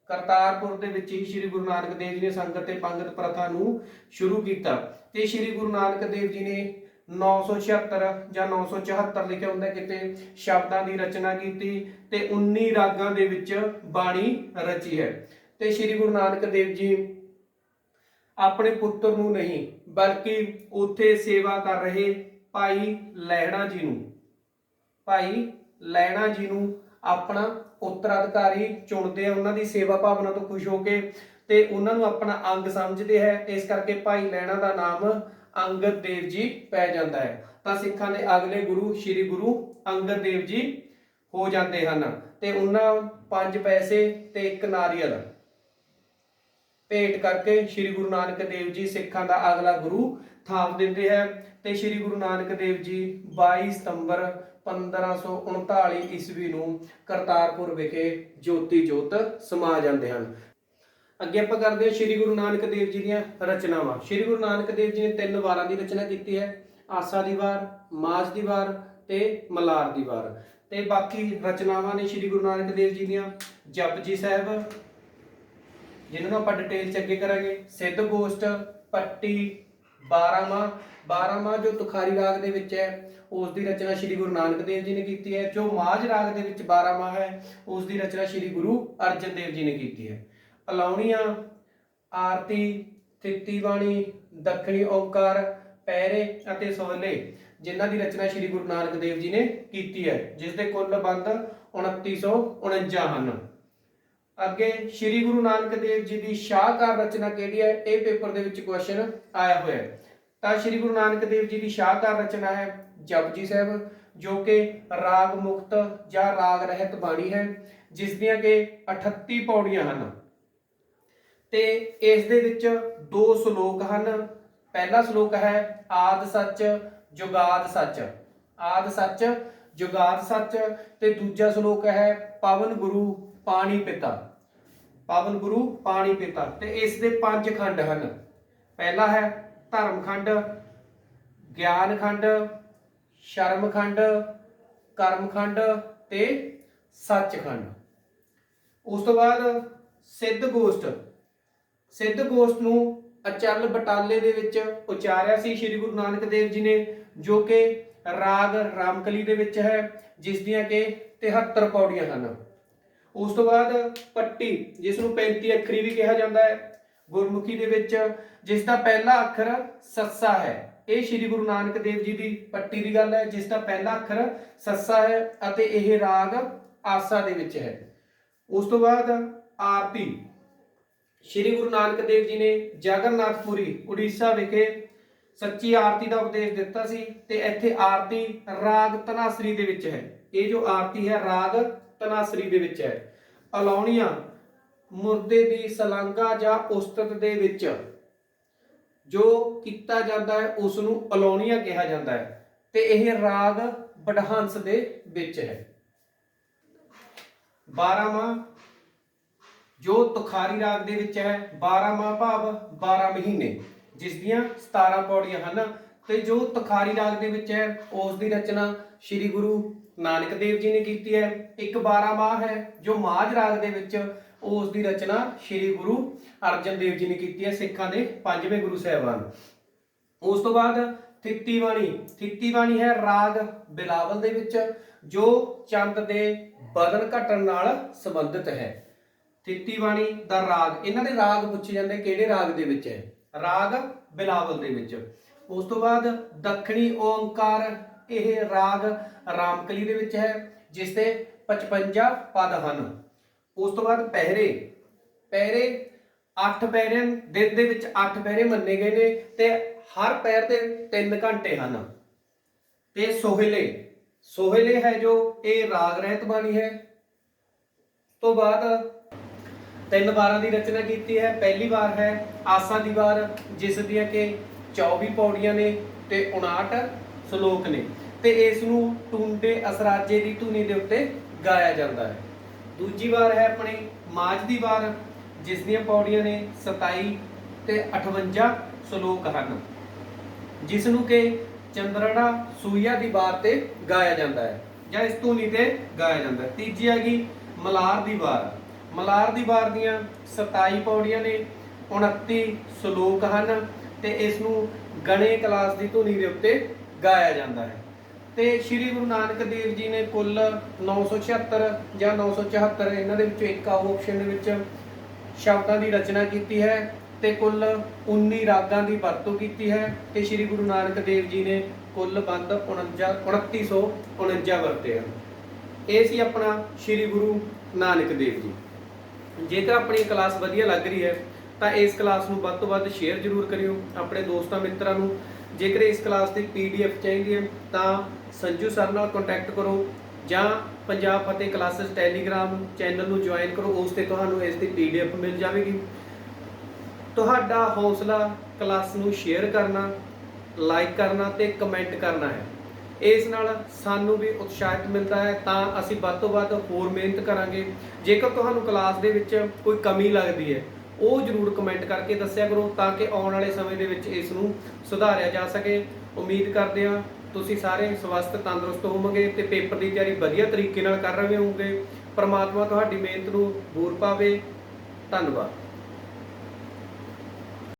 [SPEAKER 1] ਕਰਤਾਰਪੁਰ ਦੇ ਵਿੱਚ ਹੀ ਸ੍ਰੀ ਗੁਰੂ ਨਾਨਕ ਦੇਵ ਜੀ ਨੇ ਸੰਗਤ ਤੇ ਪੰਗਤ ਪ੍ਰਥਾ ਨੂੰ ਸ਼ੁਰੂ ਕੀਤਾ ਤੇ ਸ੍ਰੀ ਗੁਰੂ ਨਾਨਕ ਦੇਵ ਜੀ ਨੇ 976 ਜਾਂ 974 ਲਿਖਿਆ ਹੁੰਦਾ ਕਿਤੇ ਸ਼ਬਦਾਂ ਦੀ ਰਚਨਾ ਕੀਤੀ ਤੇ 19 ਰਾਗਾਂ ਦੇ ਵਿੱਚ ਬਾਣੀ ਰਚੀ ਹੈ। ਤੇ ਸ੍ਰੀ ਗੁਰੂ ਨਾਨਕ ਦੇਵ ਜੀ ਆਪਣੇ ਪੁੱਤਰ ਨੂੰ ਨਹੀਂ, ਬਲਕਿ ਉੱਥੇ ਸੇਵਾ ਕਰ ਰਹੇ ਭਾਈ ਲਹਿਣਾ ਜੀ ਨੂੰ। ਭਾਈ ਲੈਣਾ ਜੀ ਨੂੰ ਆਪਣਾ ਉੱਤਰਾਧਿਕਾਰੀ ਚੁਣਦੇ ਆ, ਉਹਨਾਂ ਦੀ ਸੇਵਾ ਭਾਵਨਾ ਤੋਂ ਖੁਸ਼ ਹੋ ਕੇ ਤੇ ਉਹਨਾਂ ਨੂੰ ਆਪਣਾ ਅੰਗ ਸਮਝਦੇ ਹੈ। ਇਸ ਕਰਕੇ ਭਾਈ ਲੈਣਾ ਦਾ ਨਾਮ ਅੰਗਦ ਦੇਵ ਜੀ ਪੈ ਜਾਂਦਾ ਹੈ। ਤਾਂ ਸਿੱਖਾਂ ਦੇ ਅਗਲੇ ਗੁਰੂ, ਸ੍ਰੀ ਗੁਰੂ ਅੰਗਦ ਦੇਵ ਜੀ ਹੋ ਜਾਂਦੇ ਹਨ ਤੇ ਉਹਨਾਂ ਪੰਜ ਪੈਸੇ ਤੇ ਇੱਕ ਨਾਰੀਅਲ। ਭੇਟ ਕਰਕੇ ਸ੍ਰੀ ਗੁਰੂ ਨਾਨਕ ਦੇਵ ਜੀ ਸਿੱਖਾਂ ਦਾ ਅਗਲਾ ਗੁਰੂ ਥਾਪ ਦਿੰਦੇ ਹੈ ਤੇ ਸ੍ਰੀ ਗੁਰੂ ਨਾਨਕ ਦੇਵ ਜੀ 22 ਸਤੰਬਰ 1539 ਈਸਵੀ ਨੂੰ ਕਰਤਾਰਪੁਰ ਵਿਖੇ ਜੋਤੀ ਜੋਤ ਸਮਾ ਜਾਂਦੇ ਹਨ। ਅੱਗੇ ਆਪਾਂ ਕਰਦੇ ਹਾਂ ਸ੍ਰੀ ਗੁਰੂ ਨਾਨਕ ਦੇਵ ਜੀ ਦੀਆਂ ਰਚਨਾਵਾਂ। ਸ੍ਰੀ ਗੁਰੂ ਨਾਨਕ ਦੇਵ ਜੀ ਨੇ ਤਿੰਨ ਵਾਰਾਂ ਦੀ ਰਚਨਾ ਕੀਤੀ ਹੈ। ਆਸਾ ਦੀ ਵਾਰ, ਮਾਝ ਦੀ ਵਾਰ ਤੇ ਮਲਾਰ ਦੀ ਵਾਰ। ਤੇ ਬਾਕੀ ਰਚਨਾਵਾਂ ਨੇ ਸ੍ਰੀ ਗੁਰੂ ਨਾਨਕ ਦੇਵ ਜੀ ਦੀਆਂ। ਜਪਜੀ ਸਾਹਿਬ ਜਿਨ੍ਹਾਂ ਨੂੰ ਆਪਾਂ ਡਿਟੇਲ ਚ ਅੱਗੇ ਕਰਾਂਗੇ, ਸਿੱਧ ਗੋਸ਼ਟ, ਪੱਟੀ 12ਵਾਂ 12ਵਾਂ ਜੋ ਤੁਖਾਰੀ ਰਾਗ ਦੇ ਵਿੱਚ ਹੈ ਉਸ ਦੀ ਰਚਨਾ ਸ੍ਰੀ ਗੁਰੂ ਨਾਨਕ ਦੇਵ ਜੀ ਨੇ ਕੀਤੀ ਹੈ, ਜੋ ਮਾਝ ਰਾਗ ਦੇ ਵਿੱਚ 12ਵਾਂ ਹੈ ਉਸ ਦੀ ਰਚਨਾ ਸ੍ਰੀ ਗੁਰੂ ਅਰਜਨ ਦੇਵ ਜੀ ਨੇ ਕੀਤੀ ਹੈ। ਅਲਾਉਣੀਆਂ, ਆਰਤੀ ਥਿੱਤੀ ਬਾਣੀ, ਦੱਖਣੀ ਓੰਕਾਰ ਪੈਰੇ ਅਤੇ ਸੋਹਲੇ, ਜਿਨ੍ਹਾਂ ਦੀ ਰਚਨਾ ਸ੍ਰੀ ਗੁਰੂ ਨਾਨਕ ਦੇਵ ਜੀ ਨੇ ਕੀਤੀ ਹੈ ਜਿਸ ਦੇ ਕੁੱਲ ਬੰਦ 2949 ਹਨ। ਅੱਗੇ ਸ੍ਰੀ ਗੁਰੂ ਨਾਨਕ ਦੇਵ ਜੀ ਦੀ ਸ਼ਾਹਕਾਰ ਰਚਨਾ ਕਿਹੜੀ ਹੈ? ਇਹ ਪੇਪਰ ਦੇ ਵਿੱਚ ਕੁਐਸਚਨ ਆਇਆ ਹੋਇਆ ਹੈ। ਤਾਂ ਸ੍ਰੀ ਗੁਰੂ ਨਾਨਕ ਦੇਵ ਜੀ ਦੀ ਸ਼ਾਹਕਾਰ ਰਚਨਾ ਹੈ ਜਪਜੀ ਸਾਹਿਬ, ਜੋ ਕਿ ਰਾਗ ਮੁਕਤ ਜਾਂ ਰਾਗ ਰਹਿਤ ਬਾਣੀ ਹੈ, ਜਿਸ ਦੀਆਂ ਕਿ 38 ਪੌੜੀਆਂ ਹਨ। ਤੇ ਇਸ ਦੇ ਵਿੱਚ ਦੋ ਸ਼ਲੋਕ ਹਨ। ਪਹਿਲਾ ਸ਼ਲੋਕ ਹੈ, ਆਦ ਸੱਚ, ਜੁਗਾਦ ਸੱਚ। ਆਦ ਸੱਚ, ਜੁਗਾਦ ਸੱਚ। ਤੇ ਦੂਜਾ ਸ਼ਲੋਕ ਹੈ, ਪਵਨ ਗੁਰੂ, ਪਾਣੀ ਪਿਤਾ। ਪਾਵਨ ਗੁਰੂ, ਪਾਣੀ ਪਿਤਾ। ਤੇ ਇਸ ਦੇ ਪੰਜ ਖੰਡ ਹਨ। ਪਹਿਲਾ ਹੈ ਧਰਮ ਖੰਡ, ਗਿਆਨ ਖੰਡ, ਸ਼ਰਮ ਖੰਡ, ਕਰਮ ਖੰਡ ਤੇ ਸੱਚ ਖੰਡ। ਉਸ ਤੋਂ ਬਾਅਦ ਸਿੱਧ ਗੋਸ਼ਟ। ਸਿੱਧ ਗੋਸ਼ਟ ਨੂੰ ਅਚਲ ਬਟਾਲੇ ਦੇ ਵਿੱਚ ਉਚਾਰਿਆ ਸੀ ਸ੍ਰੀ ਗੁਰੂ ਨਾਨਕ ਦੇਵ ਜੀ ਨੇ, ਜੋ ਕਿ ਰਾਗ ਰਾਮਕਲੀ ਦੇ ਵਿੱਚ ਹੈ, ਜਿਸ ਦੀਆਂ ਕਿ 73 ਪੌੜੀਆਂ ਹਨ। ਉਸ ਤੋਂ ਬਾਅਦ ਪੱਟੀ ਜਿਸ ਨੂੰ 35 ਅੱਖਰੀ ਵੀ ਕਿਹਾ ਜਾਂਦਾ ਹੈ। ਗੁਰਮੁਖੀ ਦੇ ਵਿੱਚ ਜਿਸ ਦਾ ਪਹਿਲਾ ਅੱਖਰ ਸੱਸਾ ਹੈ, ਇਹ ਸ੍ਰੀ ਗੁਰੂ ਨਾਨਕ ਦੇਵ ਜੀ ਦੀ ਪੱਟੀ ਦੀ ਗੱਲ ਹੈ, ਜਿਸ ਦਾ ਪਹਿਲਾ ਅੱਖਰ ਸੱਸਾ ਹੈ ਅਤੇ ਇਹ ਰਾਗ ਆਸਾ ਦੇ ਵਿੱਚ ਹੈ। ਉਸ ਤੋਂ ਬਾਅਦ ਆਰਤੀ, ਸ਼੍ਰੀ ਗੁਰੂ ਨਾਨਕ ਦੇਵ ਜੀ ਨੇ ਜਗਨਨਾਥਪੁਰੀ, ਉੜੀਸਾ ਵਿਖੇ ਸੱਚੀ ਆਰਤੀ ਦਾ ਉਪਦੇਸ਼ ਦਿੱਤਾ ਸੀ ਤੇ ਇੱਥੇ ਆਰਤੀ ਰਾਗ ਤਨਾਸਰੀ ਦੇ ਵਿੱਚ ਹੈ। ਇਹ ਜੋ ਆਰਤੀ ਹੈ, ਰਾਗ ਤਨਾਸਰੀ ਦੇ ਵਿੱਚ ਹੈ। ਅਲਾਉਣੀਆਂ, ਮੁਰਦੇ ਦੀ ਸਲਾਂਗਾ ਜਾਂ ਉਸਤਤ ਦੇ ਵਿੱਚ ਜੋ ਕੀਤਾ ਜਾਂਦਾ ਹੈ ਉਸ ਨੂੰ ਅਲਾਉਣੀਆਂ ਕਿਹਾ ਜਾਂਦਾ ਹੈ ਤੇ ਇਹ ਰਾਗ ਬਡਹੰਸ ਦੇ ਵਿੱਚ ਹੈ। 12 ਮਾਹ ਜੋ ਤੁਖਾਰੀ ਰਾਗ ਦੇ ਵਿੱਚ ਹੈ 12 ਭਾਵ 12 ਮਹੀਨੇ, ਜਿਸ ਦੀਆਂ 17 ਪੌੜੀਆਂ ਹਨ ਤੇ ਜੋ ਤੁਖਾਰੀ ਰਾਗ ਦੇ ਵਿੱਚ ਹੈ, ਉਸ ਦੀ ਰਚਨਾ ਸ੍ਰੀ ਗੁਰੂ ਨਾਨਕ ਦੇਵ ਜੀ ਨੇ ਕੀਤੀ ਹੈ। ਇੱਕ 12 ਮਾਹ ਹੈ, ਜੋ ਮਾਝ ਰਾਗ ਦੇ ਵਿੱਚ ਉਸ ਦੀ ਰਚਨਾ ਸ੍ਰੀ ਗੁਰੂ ਅਰਜਨ ਦੇਵ ਜੀ ਨੇ ਕੀਤੀ ਹੈ, ਸਿੱਖਾਂ ਦੇ ਪੰਜਵੇਂ ਗੁਰੂ ਸਾਹਿਬਾਨ। ਉਸ ਤੋਂ ਬਾਅਦ ਥਿੱਤੀ ਬਾਣੀ ਥਿੱਤੀ ਬਾਣੀ ਹੈ ਰਾਗ ਬਿਲਾਵਲ ਦੇ ਵਿੱਚ, ਜੋ ਚੰਦ ਦੇ ਬਦਨ ਘਟਣ ਨਾਲ ਸੰਬੰਧਿਤ ਹੈ। ਥਿੱਤੀ ਬਾਣੀ ਦਾ ਰਾਗ, ਇਹਨਾਂ ਦੇ ਰਾਗ ਪੁੱਛੇ ਜਾਂਦੇ ਕਿਹੜੇ ਰਾਗ ਦੇ ਵਿੱਚ ਹੈ? ਰਾਗ ਬਿਲਾਵਲ ਦੇ ਵਿੱਚ। ਉਸ ਤੋਂ ਬਾਅਦ ਦੱਖਣੀ ਓੰਕਾਰ, ਇਹ ਰਾਗ ਰਾਮਕਲੀ ਦੇ ਵਿੱਚ ਹੈ, ਜਿਸ ਦੇ 55 ਪਦ ਹਨ। ਉਸ ਤੋਂ ਬਾਅਦ ਪਹਿਰੇ। ਪਹਿਰੇ 8 ਪਹਿਰੇ ਦਿਨ ਦੇ ਵਿੱਚ 8 ਪਹਿਰੇ ਮੰਨੇ ਗਏ ਨੇ ਤੇ ਹਰ ਪੈਰ ਦੇ 3 ਘੰਟੇ ਹਨ। ਤੇ ਸੋਹਲੇ। ਸੋਹਲੇ ਹੈ ਜੋ ਇਹ ਰਾਗ ਰਹਿਤ ਬਾਣੀ ਹੈ। ਤੋਂ ਬਾਅਦ ਤਿੰਨ ਵਾਰਾਂ ਦੀ ਰਚਨਾ ਕੀਤੀ ਹੈ। ਪਹਿਲੀ ਵਾਰ ਹੈ ਆਸਾ ਦੀ ਵਾਰ, ਜਿਸ ਦੀਆਂ ਕਿ 24 ਪੌੜੀਆਂ ਨੇ ਤੇ 59 ਸ਼ਲੋਕ ਨੇ। ਤੇ ਇਸ ਨੂੰ ਟੁੰਡੇ ਅਸਰਾਜੇ ਦੀ ਧੁਨੀ ਦੇ ਉੱਤੇ ਗਾਇਆ ਜਾਂਦਾ ਹੈ। ਦੂਜੀ ਵਾਰ ਹੈ ਆਪਣੀ ਮਾਝ ਦੀ ਵਾਰ, ਜਿਸ ਦੀਆਂ ਪੌੜੀਆਂ ਨੇ 27 ਤੇ 58 ਸ਼ਲੋਕ ਹਨ ਜਿਸ ਨੂੰ ਕਿ ਚੰਦਰਣਾ ਸੂਈਆ ਦੀ ਵਾਰ ਤੇ ਗਾਇਆ ਜਾਂਦਾ ਹੈ, ਜਾਂ ਇਸ ਧੁਨੀ ਤੇ ਗਾਇਆ ਜਾਂਦਾ ਹੈ। ਤੀਜੀ ਹੈਗੀ ਮਲਾਰ ਦੀ ਵਾਰ। ਮਲਾਰ ਦੀ ਵਾਰ ਦੀਆਂ 27 ਪੌੜੀਆਂ ਨੇ 29 ਸ਼ਲੋਕ ਹਨ ਤੇ ਇਸ ਨੂੰ ਗਣੇ ਕਲਾਸ ਦੀ ਧੁਨੀ ਦੇ ਉੱਤੇ ਗਾਇਆ ਜਾਂਦਾ ਹੈ। ਤੇ ਸ੍ਰੀ ਗੁਰੂ ਨਾਨਕ ਦੇਵ ਜੀ ਨੇ ਕੁੱਲ 976 ਜਾਂ 974 ਇਹਨਾਂ ਦੇ ਵਿੱਚੋਂ ਇੱਕ ਆਪਸ਼ਨ ਦੇ ਵਿੱਚ ਸ਼ਬਦਾਂ ਦੀ ਰਚਨਾ ਕੀਤੀ ਹੈ ਤੇ ਕੁੱਲ 19 ਰਾਗਾਂ ਦੀ ਵਰਤੋਂ ਕੀਤੀ ਹੈ ਤੇ ਸ੍ਰੀ ਗੁਰੂ ਨਾਨਕ ਦੇਵ ਜੀ ਨੇ ਕੁੱਲ ਬੰਦ 49 2949 ਵਰਤੇ ਹਨ। ਇਹ ਸੀ ਆਪਣਾ ਸ੍ਰੀ ਗੁਰੂ ਨਾਨਕ ਦੇਵ ਜੀ। ਜੇਕਰ ਆਪਣੀ ਕਲਾਸ ਵਧੀਆ ਲੱਗ ਰਹੀ ਹੈ, ਤਾਂ ਇਸ ਕਲਾਸ ਨੂੰ ਵੱਧ ਤੋਂ ਵੱਧ ਸ਼ੇਅਰ ਜ਼ਰੂਰ ਕਰਿਓ। ਆਪਣੇ ਦੋਸਤਾਂ ਮਿੱਤਰਾਂ ਨੂੰ ਜੇਕਰ ਇਸ ਕਲਾਸ ਦੀ ਪੀਡੀਐਫ ਚਾਹੀਦੀ ਹੈ, ਤਾਂ ਸੰਜੂ ਸਰ ਨਾਲ ਕੰਟੈਕਟ ਕਰੋ ਜਾਂ Punjab Fateh classes Telegram channel ਨੂੰ ਜੁਆਇਨ ਕਰੋ, ਉਸ ਤੇ ਤੁਹਾਨੂੰ ਇਸ ਦੀ ਪੀਡੀਐਫ ਮਿਲ ਜਾਵੇਗੀ। ਤੁਹਾਡਾ ਹੌਸਲਾ ਕਲਾਸ ਨੂੰ ਸ਼ੇਅਰ ਕਰਨਾ ਲਾਈਕ ਕਰਨਾ ਤੇ ਕਮੈਂਟ ਕਰਨਾ ਹੈ। ਇਸ ਨਾਲ ਸਾਨੂੰ ਵੀ ਉਤਸ਼ਾਹਿਤ ਮਿਲਦਾ ਹੈ, ਤਾਂ ਅਸੀਂ ਵੱਧ ਤੋਂ ਵੱਧ ਹੋਰ ਮਿਹਨਤ ਕਰਾਂਗੇ। ਜੇਕਰ ਤੁਹਾਨੂੰ ਕਲਾਸ ਦੇ ਵਿੱਚ ਕੋਈ ਕਮੀ ਲੱਗਦੀ ਹੈ ਉਹ ਜਰੂਰ ਕਮੈਂਟ ਕਰਕੇ ਦੱਸਿਆ ਕਰੋ ਤਾਂ ਕਿ ਆਉਣ ਵਾਲੇ ਸਮੇਂ ਦੇ ਵਿੱਚ ਇਸ ਨੂੰ ਸੁਧਾਰਿਆ ਜਾ ਸਕੇ। ਉਮੀਦ ਕਰਦੇ ਹਾਂ ਤੁਸੀਂ ਸਾਰੇ ਸਵਸਥ, ਤੰਦਰੁਸਤ ਹੋਵੋਗੇ ਤੇ ਪੇਪਰ ਦੀ ਤਿਆਰੀ ਵਧੀਆ ਤਰੀਕੇ ਨਾਲ ਕਰ ਰਹੇ ਹੋਵੋਗੇ। ਪਰਮਾਤਮਾ ਤੁਹਾਡੀ ਮਿਹਨਤ ਨੂੰ ਬੂਰ ਪਾਵੇ। ਧੰਨਵਾਦ।